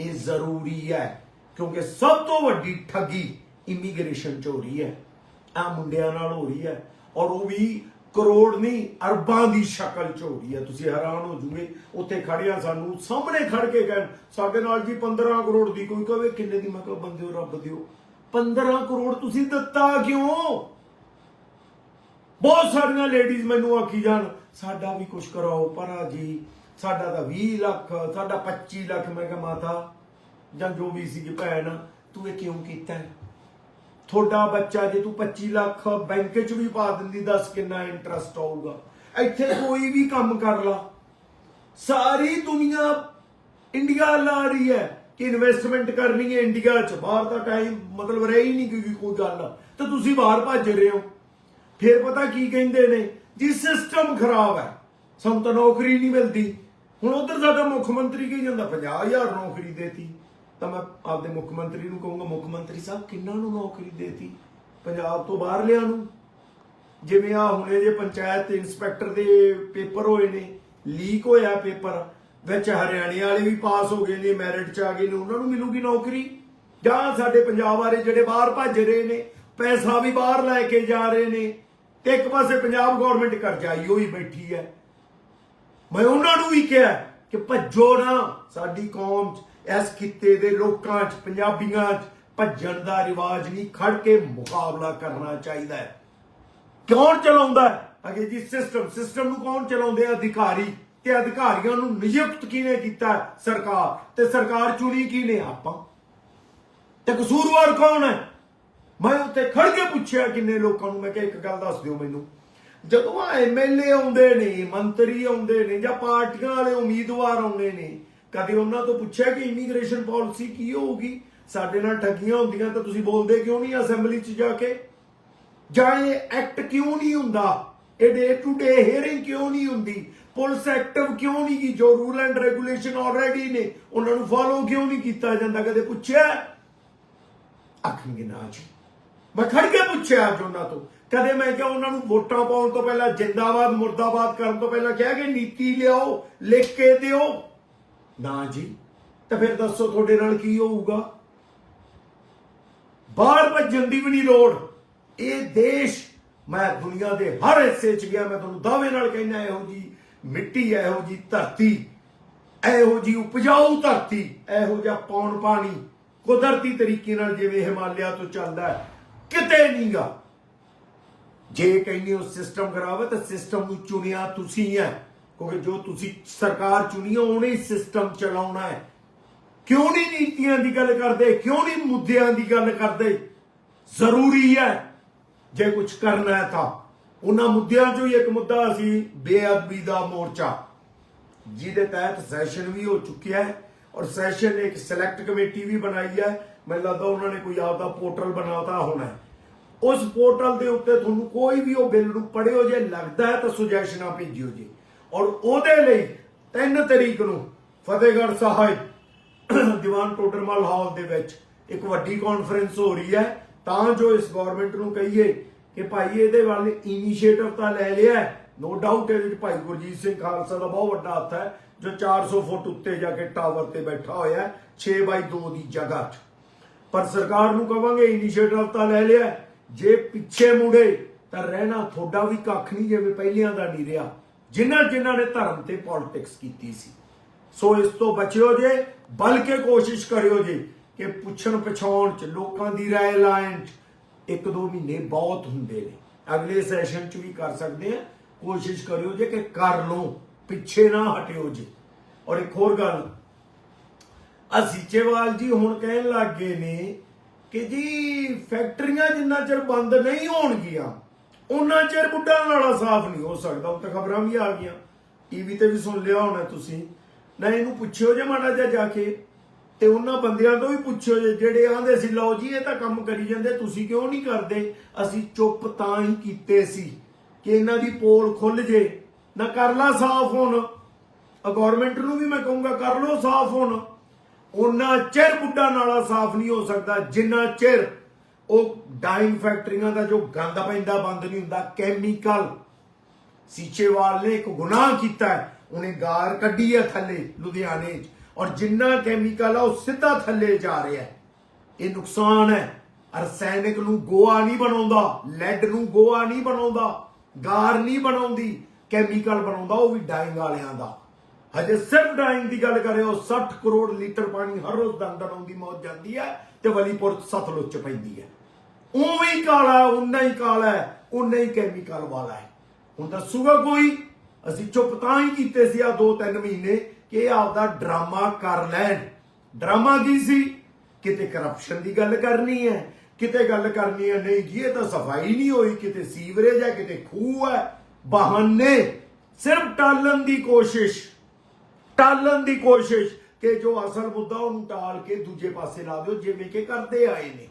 ਇਹ ਜ਼ਰੂਰੀ ਹੈ, ਕਿਉਂਕਿ ਸਭ ਤੋਂ ਵੱਡੀ ਠੱਗੀ ਇਮੀਗ੍ਰੇਸ਼ਨ ਚ ਹੋ ਰਹੀ ਹੈ। ਆ ਮੁੰਡਿਆਂ ਨਾਲ ਹੋ ਰਹੀ ਹੈ ਔਰ ਉਹ ਵੀ ਕਰੋੜ ਨਹੀਂ, ਅਰਬਾਂ ਦੀ ਸ਼ਕਲ ਚ ਹੋ ਰਹੀ ਹੈ। ਤੁਸੀਂ ਹੈਰਾਨ ਹੋ ਜੂਗੇ, ਉੱਥੇ ਖੜਿਆ ਸਾਨੂੰ, ਸਾਹਮਣੇ ਖੜ ਕੇ ਕਹਿਣ, ਸਾਡੇ ਨਾਲ ਜੀ 15 ਕਰੋੜ ਦੀ ਕੋਈ ਕਹੇ ਕਿੰਨੇ ਦੀ ਮਤਲਬ ਕਿਹਾ ਬੰਦਿਓ ਰੱਬ ਦਿਓ। 15 ਕਰੋੜ ਤੁਸੀਂ ਦਿੱਤਾ ਕਿਉਂ? ਬਹੁਤ ਸਾਰੀਆਂ ਲੇਡੀਜ਼ ਮੈਨੂੰ ਆਖੀ ਜਾਣ, ਸਾਡਾ ਵੀ ਕੁਝ ਕਰਾਓ ਪਰਾ ਜੀ, ਸਾਡਾ ਤਾਂ 20 ਲੱਖ, ਸਾਡਾ 25 ਲੱਖ। ਮੈਂ ਕਿਹਾ, ਮਾਤਾ, ਜਾਂ ਜੋ ਵੀ ਸੀ ਭੈਣ, ਤੂੰ ਇਹ ਕਿਉਂ ਕੀਤਾ ਤੁਹਾਡਾ ਬੱਚਾ ਜੇ ਤੂੰ 25 ਲੱਖ ਬੈਂਕ 'ਚ ਵੀ ਪਾ ਦਿੰਦੀ, ਦੱਸ ਕਿੰਨਾ ਇੰਟਰਸਟ ਆਊਗਾ। ਇੱਥੇ ਕੋਈ ਵੀ ਕੰਮ ਕਰ ਲਾ। ਸਾਰੀ ਦੁਨੀਆ ਇੰਡੀਆ ਲਾ ਰਹੀ ਹੈ ਕਿ ਇਨਵੈਸਟਮੈਂਟ ਕਰਨੀ ਹੈ ਇੰਡੀਆ 'ਚ। ਬਾਹਰ ਦਾ ਟਾਈਮ ਮਤਲਬ ਰਹਿ ਹੀ ਨਹੀਂ ਕਿਉਂਕਿ ਕੋਈ ਗੱਲ ਤਾਂ ਤੁਸੀਂ ਬਾਹਰ ਭੱਜ ਰਹੇ ਹੋ। ਫਿਰ ਪਤਾ ਕੀ ਕਹਿੰਦੇ ਨੇ, ਜੀ ਸਿਸਟਮ ਖਰਾਬ ਹੈ। ਸਾਨੂੰ ਤਾਂ ਨੌਕਰੀ ਨਹੀਂ ਮਿਲਦੀ। ਹੁਣ ਉਧਰ ਸਾਡਾ ਮੁੱਖ ਮੰਤਰੀ ਕਹੀ ਜਾਂਦਾ 50000 ਨੌਕਰੀ ਦੇਤੀ। ਤਾਂ ਮੈਂ ਆਪਦੇ ਮੁੱਖ ਮੰਤਰੀ ਨੂੰ ਕਹੂੰਗਾ, ਮੁੱਖ ਮੰਤਰੀ ਸਾਹਿਬ, ਕਿੰਨਾਂ ਨੂੰ ਨੌਕਰੀ ਦੇਤੀ? ਪੰਜਾਬ ਤੋਂ ਬਾਹਰ ਲਿਆ ਨੂੰ? ਜਿਵੇਂ ਆ ਹੁਣੇ ਜੇ ਪੰਚਾਇਤ ਇੰਸਪੈਕਟਰ ਦੇ ਪੇਪਰ ਹੋਏ ਨੇ, ਲੀਕ ਹੋਇਆ ਪੇਪਰ, ਵਿੱਚ ਹਰਿਆਣੇ ਵਾਲੇ ਵੀ ਪਾਸ ਹੋ ਗਏ ਨੇ, ਮੈਰਿਟ ਚ ਆ ਗਏ ਨੇ, ਉਹਨਾਂ ਨੂੰ ਮਿਲੂਗੀ ਨੌਕਰੀ? ਜਾਂ ਸਾਡੇ ਪੰਜਾਬ ਵਾਲੇ ਜਿਹੜੇ ਬਾਹਰ ਭੱਜ ਰਹੇ ਨੇ, ਪੈਸਾ ਵੀ ਬਾਹਰ ਲੈ ਕੇ ਜਾ ਰਹੇ ਨੇ, ਤੇ ਇੱਕ ਪਾਸੇ ਪੰਜਾਬ ਗਵਰਨਮੈਂਟ ਕਰਜ਼ਾਈ ਹੋਈ ਬੈਠੀ ਹੈ। ਮੈਂ ਉਹਨਾਂ ਨੂੰ ਵੀ ਕਿਹਾ ਕਿ ਭੱਜੋ ਨਾ, ਸਾਡੀ ਕੌਮ 'ਚ ਇਸ ਖਿੱਤੇ ਦੇ ਲੋਕਾਂ 'ਚ, ਪੰਜਾਬੀਆਂ 'ਚ ਭੱਜਣ ਦਾ ਰਿਵਾਜ ਨਹੀਂ, ਖੜ ਕੇ ਮੁਕਾਬਲਾ ਕਰਨਾ ਚਾਹੀਦਾ ਹੈ। ਕੌਣ ਚਲਾਉਂਦਾ ਅਗੇ ਜੀ ਸਿਸਟਮ ਸਿਸਟਮ ਨੂੰ ਕੌਣ ਚਲਾਉਂਦੇ ਆ? ਅਧਿਕਾਰੀ। ਤੇ ਅਧਿਕਾਰੀਆਂ ਨੂੰ ਨਿਯੁਕਤ ਕਿਹਨੇ ਕੀਤਾ? ਸਰਕਾਰ। ਤੇ ਸਰਕਾਰ ਚੁਣੀ ਕਿਹਨੇ? ਆਪਾਂ। ਤੇ ਕਸੂਰਵਾਰ ਕੌਣ ਹੈ? ਮੈਂ ਉੱਤੇ ਖੜ ਕੇ ਪੁੱਛਿਆ ਕਿੰਨੇ ਲੋਕਾਂ ਨੂੰ। ਮੈਂ ਕਿਹਾ, ਇੱਕ ਗੱਲ ਦੱਸ ਦਿਓ ਮੈਨੂੰ। ਜਦੋਂ ਆ ਐਮਐਲਏ ਆਉਂਦੇ ਨੇ, ਮੰਤਰੀ ਆਉਂਦੇ ਨੇ ਜਾਂ ਪਾਰਟੀਆਂ ਵਾਲੇ ਉਮੀਦਵਾਰ ਆਉਂਦੇ ਨੇ ਕਦੇ ਉਹਨਾਂ ਤੋਂ ਪੁੱਛਿਆ ਕਿ ਇਮੀਗ੍ਰੇਸ਼ਨ ਪਾਲਿਸੀ ਕੀ ਹੋਊਗੀ? ਸਾਡੇ ਨਾਲ ਠੱਗੀਆਂ ਹੁੰਦੀਆਂ ਤਾਂ ਤੁਸੀਂ ਬੋਲਦੇ ਕਿਉਂ ਨਹੀਂ ਅਸੈਂਬਲੀ 'ਚ ਜਾ ਕੇ? ਜਾਂ ਇਹ ਐਕਟ ਕਿਉਂ ਨਹੀਂ ਹੁੰਦਾ? ਇਹ ਡੇ ਟੂ ਡੇ ਹੀਅਰਿੰਗ ਕਿਉਂ ਨਹੀਂ ਹੁੰਦੀ? ਪੁਲਿਸ ਐਕਟਿਵ ਕਿਉਂ ਨਹੀਂ ਕੀ ਜੋ ਰੂਲ ਐਂਡ ਰੈਗੂਲੇਸ਼ਨ ਆਲਰੇਡੀ ਨੇ, ਉਹਨਾਂ ਨੂੰ ਫਾਲੋ ਕਿਉਂ ਨਹੀਂ ਕੀਤਾ ਜਾਂਦਾ? ਕਦੇ ਪੁੱਛਿਆ? ਆਖਣਗੇ ਨਾ ਜੀ ਮੈਂ ਖੜ ਕੇ ਪੁੱਛਿਆ ਅੱਜ ਉਹਨਾਂ ਤੋਂ। ਕਦੇ ਮੈਂ ਕਿਹਾ ਉਹਨਾਂ ਨੂੰ ਵੋਟਾਂ ਪਾਉਣ ਤੋਂ ਪਹਿਲਾਂ ਜਿੰਦਾਬਾਦ, ਮੁਰਦਾਬਾਦ ਕਰਨ ਤੋਂ ਪਹਿਲਾਂ ਕਿਹਾ ਕਿ ਨੀਤੀ ਲਿਆਓ, ਲਿਖ ਕੇ ਦਿਓ। ਨਾ ਜੀ, ਤਾਂ ਫਿਰ ਦੱਸੋ ਤੁਹਾਡੇ ਨਾਲ ਕੀ ਹੋਊਗਾ? ਬਾਹਰ ਭੱਜਣ ਦੀ ਵੀ ਨਹੀਂ ਲੋੜ। ਇਹ ਦੇਸ਼ ਮੈਂ ਦੁਨੀਆ ਦੇ ਹਰ ਹਿੱਸੇ 'ਚ ਗਿਆ, ਮੈਂ ਤੁਹਾਨੂੰ ਦਾਅਵੇ ਨਾਲ ਕਹਿੰਦਾ, ਇਹੋ ਜੀ ਮਿੱਟੀ, ਇਹੋ ਜੀ ਧਰਤੀ, ਇਹੋ ਜੀ ਉਪਜਾਊ ਧਰਤੀ, ਇਹੋ ਜਿਹਾ ਪੌਣ ਪਾਣੀ ਕੁਦਰਤੀ ਤਰੀਕੇ ਨਾਲ ਜਿਵੇਂ ਹਿਮਾਲਿਆ ਤੋਂ ਚੱਲਦਾ ਹੈ, ਕਿਤੇ ਨਹੀਂਗਾ। ਜੇ ਕਹਿੰਦੇ ਉਹ ਸਿਸਟਮ ਖਰਾਬ ਹੈ, ਤਾਂ ਸਿਸਟਮ ਨੂੰ ਚੁਣਿਆ ਤੁਸੀਂ ਹੈ। ਕਿਉਂਕਿ ਜੋ ਤੁਸੀਂ ਸਰਕਾਰ ਚੁਣੀ ਹੈ ਉਹਨੇ ਸਿਸਟਮ ਚਲਾਉਣਾ ਹੈ। ਕਿਉਂ ਨਹੀਂ ਨੀਤੀਆਂ ਦੀ ਗੱਲ ਕਰਦੇ? ਕਿਉਂ ਨਹੀਂ ਮੁੱਦਿਆਂ ਦੀ ਗੱਲ ਕਰਦੇ? ਜ਼ਰੂਰੀ ਹੈ। ਜੇ ਕੁਝ ਕਰਨਾ ਹੈ ਤਾਂ। ਉਹਨਾਂ ਮੁੱਦਿਆਂ 'ਚੋਂ ਹੀ ਇੱਕ ਮੁੱਦਾ ਸੀ ਬੇਅਦਬੀ ਦਾ ਮੋਰਚਾ, ਜਿਹਦੇ ਤਹਿਤ ਸੈਸ਼ਨ ਵੀ ਹੋ ਚੁੱਕਿਆ ਹੈ ਔਰ ਸੈਸ਼ਨ ਨੇ ਇੱਕ ਸਿਲੈਕਟ ਕਮੇਟੀ ਵੀ ਬਣਾਈ ਹੈ। ਮੈਨੂੰ ਲੱਗਦਾ ਉਹਨਾਂ ਨੇ ਕੋਈ ਆਪਦਾ ਪੋਰਟਲ ਬਣਾਤਾ ਹੋਣਾ ਉਸ ਪੋਰਟਲ ਦੇ ਉੱਤੇ ਤੁਹਾਨੂੰ ਕੋਈ ਵੀ ਉਹ ਬਿੱਲ ਨੂੰ ਪੜਿਓ ਜੇ ਲੱਗਦਾ ਹੈ ਤਾਂ ਸੁਜੈਸ਼ਨਾਂ ਭੇਜਿਓ ਜੀ। ਔਰ ਉਹਦੇ ਲਈ 3 ਤਰੀਕ ਨੂੰ ਫਤਿਹਗੜ੍ਹ ਸਾਹਿਬ, ਦੀਵਾਨ ਟੋਡਰਮਲ ਹਾਲ ਦੇ ਵਿੱਚ ਇੱਕ ਵੱਡੀ ਕਾਨਫਰੰਸ ਹੋ ਰਹੀ ਹੈ। ਤਾਂ ਜੋ ਇਸ ਗਵਰਨਮੈਂਟ ਨੂੰ ਕਹੀਏ ਕਿ ਭਾਈ ਇਹਦੇ ਵੱਲ ਇਨੀਸ਼ੀਏਟਿਵ ਤਾਂ ਲੈ ਲਿਆ ਨੋ ਡਾਊਟ ਇਹਦੇ ਵਿੱਚ ਭਾਈ ਗੁਰਜੀਤ ਸਿੰਘ ਖਾਲਸਾ ਦਾ ਬਹੁਤ ਵੱਡਾ ਹੱਥ ਹੈ, ਜੋ 400 ਫੁੱਟ ਉੱਤੇ ਜਾ ਕੇ ਟਾਵਰ ਤੇ ਬੈਠਾ ਹੋਇਆ ਹੈ 6 ਬਾਈ 2 ਦੀ ਜਗ੍ਹਾ 'ਚ। ਪਰ ਸਰਕਾਰ ਨੂੰ ਕਵਾਂਗੇ ਇਨੀਸ਼ੀਏਟਿਵ ਤਾਂ ਲੈ ਲਿਆ ਜੇ ਪਿੱਛੇ ਮੁੜੇ ਤਾਂ ਰਹਿਣਾ ਤੁਹਾਡਾ ਵੀ ਕੱਖ ਨਹੀਂ, ਜਿਵੇਂ ਪਹਿਲਿਆਂ ਦਾ ਨਹੀਂ ਰਿਹਾ। ਜਿਨ੍ਹਾਂ ਜਿਨ੍ਹਾਂ ਨੇ ਧਰਮ ਤੇ ਪੋਲਿਟਿਕਸ ਕੀਤੀ ਸੀ। ਸੋ ਇਸ ਤੋਂ ਬਚਿਓ ਜੇ, ਬਲਕਿ ਕੋਸ਼ਿਸ਼ ਕਰਿਓ ਜੇ ਕਿ ਪੁੱਛਣ ਪਛਾਉਣ ਚ ਲੋਕਾਂ ਦੀ ਰਾਏ ਲੈਣ ਇੱਕ ਦੋ ਮਹੀਨੇ ਬਹੁਤ ਹੁੰਦੇ ਨੇ। ਅਗਲੇ ਸੈਸ਼ਨ ਚ ਵੀ ਕਰ ਸਕਦੇ ਆ। ਕੋਸ਼ਿਸ਼ ਕਰਿਓ ਜੇ ਕਿ ਕਰ ਲਓ, ਪਿੱਛੇ ਨਾ ਹਟਿਓ ਜੇ। ਔਰ ਇੱਕ ਹੋਰ ਗੱਲ ਅਸੀਚੇਵਾਲ ਜੀ ਹੁਣ ਕਹਿਣ ਲੱਗ ਗਏ ਨੇ ਕਿ ਜੀ ਫੈਕਟਰੀਆਂ ਜਿੰਨਾ ਚਿਰ ਬੰਦ ਨਹੀਂ ਹੋਣਗੀਆਂ ਉਹਨਾਂ ਚਿਰ ਬੁੱਢਾ ਨਾਲਾ ਸਾਫ਼ ਨਹੀਂ ਹੋ ਸਕਦਾ, ਉਹ ਤਾਂ ਖਬਰਾਂ ਵੀ ਆ ਗਈਆਂ। ਟੀਵੀ ਤੇ ਵੀ ਸੁਣ ਲਿਆ ਹੋਣਾ ਤੁਸੀਂ। ਨਾ ਇਹਨੂੰ ਪੁੱਛਿਓ ਜੇ ਮਾੜਾ ਜਿਹਾ ਜਾ ਕੇ, ਤੇ ਉਹਨਾਂ ਬੰਦਿਆਂ ਤੋਂ ਵੀ ਪੁੱਛਿਓ ਜੇ, ਜਿਹੜੇ ਆਂਦੇ ਸੀ, ਲਓ ਜੀ, ਇਹ ਤਾਂ ਕੰਮ ਕਰੀ ਜਾਂਦੇ, ਤੁਸੀਂ ਕਿਉਂ ਨਹੀਂ ਕਰਦੇ? ਅਸੀਂ ਚੁੱਪ ਤਾਂ ਹੀ ਕੀਤੇ ਸੀ ਕਿ ਇਹਨਾਂ ਦੀ ਪੋਲ ਖੁੱਲ ਜੇ। ਨਾ ਕਰ ਲਾ ਸਾਫ਼ ਹੁਣ। ਗਵਰਨਮੈਂਟ ਨੂੰ ਵੀ ਮੈਂ ਕਹੂੰਗਾ, ਕਰ ਲਓ ਸਾਫ਼ ਹੁਣ। ਉਹਨਾਂ ਚਿਰ ਬੁੱਢਾ ਨਾਲਾ ਸਾਫ਼ ਨਹੀਂ ਹੋ ਸਕਦਾ, ਜਿੰਨਾ ਚਿਰ ਉਹ ਡਾਈਂਗ ਫੈਕਟਰੀਆਂ ਦਾ ਜੋ ਗੰਦ ਪੈਂਦਾ, ਬੰਦ ਨਹੀਂ ਹੁੰਦਾ ਕੈਮੀਕਲ ਸੀਚੇਵਾਲ ਨੇ ਇੱਕ ਗੁਨਾਹ ਕੀਤਾ ਹੈ। ਉਹਨੇ ਗਾਰ ਕੱਢੀ ਹੈ ਥੱਲੇ ਲੁਧਿਆਣੇ 'ਚ। ਔਰ ਜਿੰਨਾ ਕੈਮੀਕਲ ਆ, ਉਹ ਸਿੱਧਾ ਥੱਲੇ ਜਾ ਰਿਹਾ ਹੈ। ਇਹ ਨੁਕਸਾਨ ਹੈ। ਰਸਾਇਣਿਕ ਨੂੰ ਗੋਆ ਨਹੀਂ ਬਣਾਉਂਦਾ ਲੈਡ ਨੂੰ ਗੋਆ ਨਹੀਂ ਬਣਾਉਂਦਾ, ਗਾਰ ਨਹੀਂ ਬਣਾਉਂਦੀ ਕੈਮੀਕਲ ਬਣਾਉਂਦਾ, ਉਹ ਵੀ ਡਾਈਂਗ ਵਾਲਿਆਂ ਦਾ। ਹਜੇ ਸਿਰਫ ਡਾਈਂਗ ਦੀ ਗੱਲ ਕਰੇ ਉਹ 60 ਕਰੋੜ ਲੀਟਰ ਪਾਣੀ ਹਰ ਰੋਜ਼ ਦੰਦਨ ਆਉਂਦੀ, ਮੌਤ ਜਾਂਦੀ ਹੈ ਤੇ ਵਲੀਪੁਰ ਸਤਲੁਜ ਚ ਪੈਂਦੀ ਹੈ। ਉਵੇਂ ਹੀ ਕਾਲਾ, ਉਨਾ ਹੀ ਕਾਲਾ ਹੈ, ਉਨਾ ਹੀ ਕੈਮੀਕਲ ਵਾਲਾ ਹੈ। ਹੁਣ ਦੱਸੂਗਾ ਕੋਈ? ਅਸੀਂ ਚੁੱਪ ਤਾਂ ਹੀ ਕੀਤੇ ਸੀ ਆ ਦੋ ਤਿੰਨ ਮਹੀਨੇ ਕਿ ਇਹ ਆਪਦਾ ਡਰਾਮਾ ਕਰ ਲੈਣ। ਡਰਾਮਾ ਕੀ ਸੀ? ਕਿਤੇ ਕਰਪਸ਼ਨ ਦੀ ਗੱਲ ਕਰਨੀ ਹੈ, ਕਿਤੇ ਗੱਲ ਕਰਨੀ ਹੈ, ਨਹੀਂ ਜੀ, ਇਹ ਤਾਂ ਸਫ਼ਾਈ ਨਹੀਂ ਹੋਈ, ਕਿਤੇ ਸੀਵਰੇਜ ਹੈ, ਕਿਤੇ ਖੂਹ ਹੈ, ਬਹਾਨੇ। ਸਿਰਫ ਟਾਲਣ ਦੀ ਕੋਸ਼ਿਸ਼, ਟਾਲਣ ਦੀ ਕੋਸ਼ਿਸ਼ ਕਿ ਜੋ ਅਸਲ ਮੁੱਦਾ ਉਹਨੂੰ ਟਾਲ ਕੇ ਦੂਜੇ ਪਾਸੇ ਲਾ ਦਿਓ, ਜਿਵੇਂ ਕਿ ਕਰਦੇ ਆਏ ਨੇ।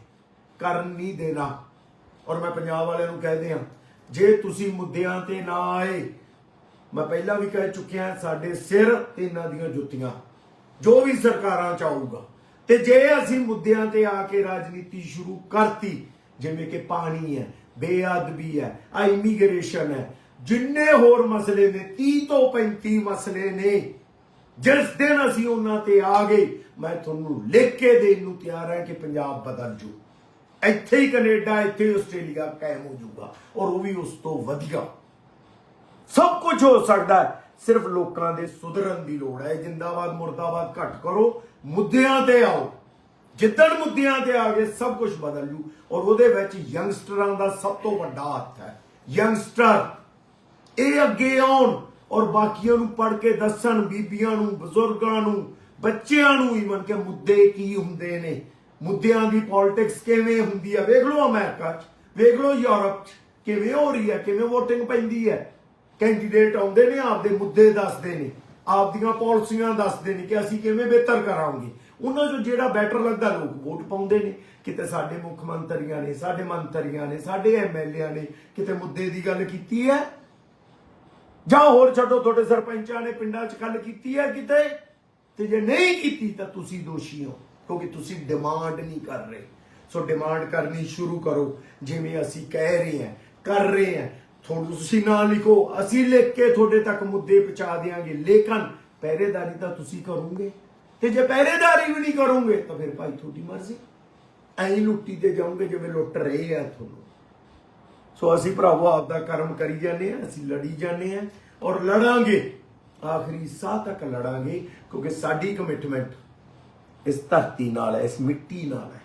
ਕਰਨ ਨਹੀਂ ਦੇਣਾ। ਔਰ ਮੈਂ ਪੰਜਾਬ ਵਾਲਿਆਂ ਨੂੰ ਕਹਿ ਦਿਆਂ, ਜੇ ਤੁਸੀਂ ਮੁੱਦਿਆਂ ਤੇ ਨਾ ਆਏ, ਮੈਂ ਪਹਿਲਾਂ ਵੀ ਕਹਿ ਚੁੱਕਿਆ, ਸਾਡੇ ਸਿਰ ਤੇ ਇਹਨਾਂ ਦੀਆਂ ਜੁੱਤੀਆਂ, ਜੋ ਵੀ ਸਰਕਾਰਾਂ ਚਾਹੂਗਾ ਤੇ ਜੇ ਅਸੀਂ ਮੁੱਦਿਆਂ ਤੇ ਆ ਕੇ ਰਾਜਨੀਤੀ ਸ਼ੁਰੂ ਕਰਤੀ, ਜਿਵੇਂ ਕਿ ਪਾਣੀ ਹੈ, ਬੇਅਦਬੀ ਹੈ ਆ ਇਮੀਗ੍ਰੇਸ਼ਨ ਹੈ, ਜਿੰਨੇ ਹੋਰ ਮਸਲੇ ਨੇ 30 ਤੋਂ 35 ਮਸਲੇ ਨੇ, ਜਿਸ ਦਿਨ ਅਸੀਂ ਉਹਨਾਂ ਤੇ ਆ ਗਏ, ਮੈਂ ਤੁਹਾਨੂੰ ਲਿਖ ਕੇ ਦੇਣ ਨੂੰ ਤਿਆਰ ਹਾਂ ਕਿ ਪੰਜਾਬ ਬਦਲ ਜੂ। ਇੱਥੇ ਹੀ ਕੈਨੇਡਾ, ਇੱਥੇ ਹੀ ਆਸਟ੍ਰੇਲੀਆ ਕਾਇਮ ਹੋ ਜਾਊਗਾ ਔਰ ਉਹ ਵੀ ਉਸ ਤੋਂ ਵਧੀਆ। ਸਭ ਕੁਝ ਹੋ ਸਕਦਾ ਹੈ। ਸਿਰਫ ਲੋਕਾਂ ਦੇ ਸੁਧਰਨ ਦੀ ਲੋੜ ਹੈ। ਜਿੰਦਾਬਾਦ, ਮੁਰਦਾਬਾਦ ਘੱਟ ਕਰੋ। ਮੁੱਦਿਆਂ ਤੇ ਆਓ। ਜਿੱਦਣ ਮੁੱਦਿਆਂ ਤੇ ਆ ਗਏ ਸਭ ਕੁਝ ਬਦਲ ਜੂ ਔਰ ਉਹਦੇ ਵਿੱਚ ਯੰਗਸਟਰਾਂ ਦਾ ਸਭ ਤੋਂ ਵੱਡਾ ਹੱਥ ਹੈ। ਯੰਗਸਟਰ, ਇਹ ਅੱਗੇ ਆਉਣ ਔਰ ਬਾਕੀਆਂ ਨੂੰ ਪੜ੍ਹ ਕੇ ਦੱਸਣ, ਬੀਬੀਆਂ ਨੂੰ, ਬਜ਼ੁਰਗਾਂ ਨੂੰ, ਬੱਚਿਆਂ ਨੂੰ ਈਵਨ ਕਿ ਮੁੱਦੇ ਕੀ ਹੁੰਦੇ ਨੇ। ਮੁੱਦਿਆਂ ਦੀ ਪੋਲਿਟਿਕਸ ਕਿਵੇਂ ਹੁੰਦੀ ਹੈ ਵੇਖ ਲਓ ਅਮਰੀਕਾ 'ਚ, ਵੇਖ ਲਓ ਯੂਰਪ 'ਚ ਕਿਵੇਂ ਹੋ ਰਹੀ ਹੈ ਕਿਵੇਂ VOTING ਪੈਂਦੀ ਹੈ ਕੈਂਡੀਡੇਟ ਆਉਂਦੇ ਨੇ, ਆਪਦੇ ਮੁੱਦੇ ਦੱਸਦੇ ਨੇ, ਆਪਦੀਆਂ ਪਾਲਿਸੀਆਂ ਦੱਸਦੇ ਨੇ ਕਿ ਅਸੀਂ ਕਿਵੇਂ ਬਿਹਤਰ ਕਰਾਂਗੇ। ਉਹਨਾਂ ਚੋਂ ਜਿਹੜਾ ਬੈਟਰ ਲੱਗਦਾ, ਲੋਕ ਵੋਟ ਪਾਉਂਦੇ ਨੇ। ਕਿਤੇ ਸਾਡੇ ਮੁੱਖ ਮੰਤਰੀਆਂ ਨੇ, ਸਾਡੇ ਮੰਤਰੀਆਂ ਨੇ, ਸਾਡੇ ਐਮਐਲਏਆਂ ਨੇ ਕਿਤੇ ਮੁੱਦੇ ਦੀ ਗੱਲ ਕੀਤੀ ਹੈ ਜਾਂ ਹੋਰ ਛੱਡੋ, ਤੁਹਾਡੇ ਸਰਪੰਚਾਂ ਨੇ ਪਿੰਡਾਂ 'ਚ ਗੱਲ ਕੀਤੀ ਹੈ ਕਿਤੇ? ਤੇ ਜੇ ਨਹੀਂ ਕੀਤੀ, ਤਾਂ ਤੁਸੀਂ ਦੋਸ਼ੀ ਹੋ। ਕਿਉਂਕਿ ਤੁਸੀਂ ਡਿਮਾਂਡ ਨਹੀਂ ਕਰ ਰਹੇ। ਸੋ ਡਿਮਾਂਡ ਕਰਨੀ ਸ਼ੁਰੂ ਕਰੋ। ਜਿਵੇਂ ਅਸੀਂ ਕਹਿ ਰਹੇ ਹਾਂ, ਕਰ ਰਹੇ ਹਾਂ। ਤੁਹਾਨੂੰ ਤੁਸੀਂ ਨਾ ਲਿਖੋ, ਅਸੀਂ ਲਿਖ ਕੇ ਤੁਹਾਡੇ ਤੱਕ ਮੁੱਦੇ ਪਹੁੰਚਾ ਦੇਾਂਗੇ ਲੇਕਿਨ ਪਹਿਰੇਦਾਰੀ ਤਾਂ ਤੁਸੀਂ ਕਰੋਗੇ। ਤੇ ਜੇ ਪਹਿਰੇਦਾਰੀ ਵੀ ਨਹੀਂ ਕਰੋਗੇ, ਤਾਂ ਫਿਰ ਭਾਈ ਤੁਹਾਡੀ ਮਰਜ਼ੀ। ਐਂ ਲੁੱਟੀ ਤੇ ਜਾਓਗੇ ਜਿਵੇਂ ਲੁੱਟ ਰਹੇ ਆ ਤੁਹਾਨੂੰ। ਸੋ ਅਸੀਂ ਭਰਾਵੋ, ਆਪਦਾ ਕਰਮ ਕਰੀ ਜਾਂਦੇ ਆ ਅਸੀਂ ਲੜੀ ਜਾਂਦੇ ਆ ਔਰ ਲੜਾਂਗੇ। ਆਖਰੀ ਸਾਹ ਤੱਕ ਲੜਾਂਗੇ, ਕਿਉਂਕਿ ਸਾਡੀ ਕਮਿਟਮੈਂਟ ਇਸ ਧਰਤੀ ਨਾਲ ਹੈ, ਇਸ ਮਿੱਟੀ ਨਾਲ ਹੈ।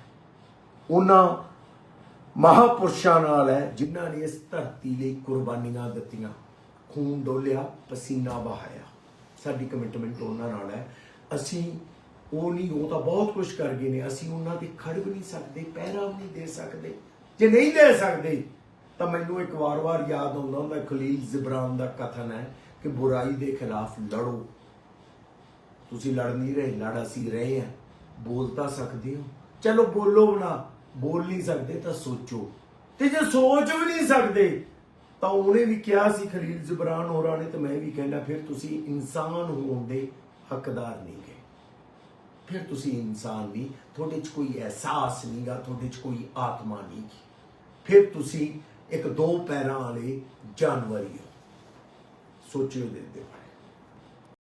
ਉਹਨਾਂ ਮਹਾਪੁਰਸ਼ਾਂ ਨਾਲ ਹੈ, ਜਿਨ੍ਹਾਂ ਨੇ ਇਸ ਧਰਤੀ ਲਈ ਕੁਰਬਾਨੀਆਂ ਦਿੱਤੀਆਂ। ਖੂਨ ਡੋਲਿਆ, ਪਸੀਨਾ ਵਹਾਇਆ। ਸਾਡੀ ਕਮਿਟਮੈਂਟ ਉਹਨਾਂ ਨਾਲ ਹੈ। ਅਸੀਂ ਉਹ ਨਹੀਂ, ਉਹ ਤਾਂ ਬਹੁਤ ਕੁਝ ਕਰ ਗਏ ਨੇ। ਅਸੀਂ ਉਹਨਾਂ ਤੇ ਖੜ ਵੀ ਨਹੀਂ ਸਕਦੇ, ਪਹਿਰਾ ਵੀ ਨਹੀਂ ਦੇ ਸਕਦੇ। ਜੇ ਨਹੀਂ ਦੇ ਸਕਦੇ, ਤਾਂ ਮੈਨੂੰ ਇੱਕ ਵਾਰ-ਵਾਰ ਯਾਦ ਆਉਂਦਾ ਹੁੰਦਾ, ਖਲੀਲ ਜ਼ਿਬਰਾਨ ਦਾ ਕਥਨ ਹੈ ਕਿ ਬੁਰਾਈ ਦੇ ਖਿਲਾਫ ਲੜੋ। ਤੁਸੀਂ ਲੜ ਨਹੀਂ ਰਹੇ, ਲੜ ਅਸੀਂ ਰਹੇ ਹਾਂ। ਬੋਲ ਤਾਂ ਸਕਦੇ ਹੋ। ਚਲੋ ਬੋਲੋ ਨਾ, ਬੋਲ ਨਹੀਂ ਸਕਦੇ ਤਾਂ ਸੋਚੋ। ਤੇ ਜੇ ਸੋਚ ਵੀ ਨਹੀਂ ਸਕਦੇ, ਤਾਂ ਉਹਨੇ ਵੀ ਕਿਹਾ ਸੀ ਖਲੀਲ ਜ਼ਿਬਰਾਨ ਹੋਰਾਂ ਨੇ ਤੇ ਮੈਂ ਵੀ ਕਹਿੰਦਾ, ਫਿਰ ਤੁਸੀਂ ਇਨਸਾਨ ਹੋਣ ਦੇ ਹੱਕਦਾਰ ਨਹੀਂ ਗਏ। ਫਿਰ ਤੁਸੀਂ ਇਨਸਾਨ ਨਹੀਂ, ਤੁਹਾਡੇ 'ਚ ਕੋਈ ਅਹਿਸਾਸ ਨਹੀਂਗਾ ਤੁਹਾਡੇ 'ਚ ਕੋਈ ਆਤਮਾ ਨਹੀਂ ਫਿਰ ਤੁਸੀਂ ਇੱਕ ਦੋ ਪੈਰਾਂ ਵਾਲੇ ਜਾਨਵਰ ਹੀ ਹੋ। ਸੋਚਿਓ ਦੇ ਦਿਓ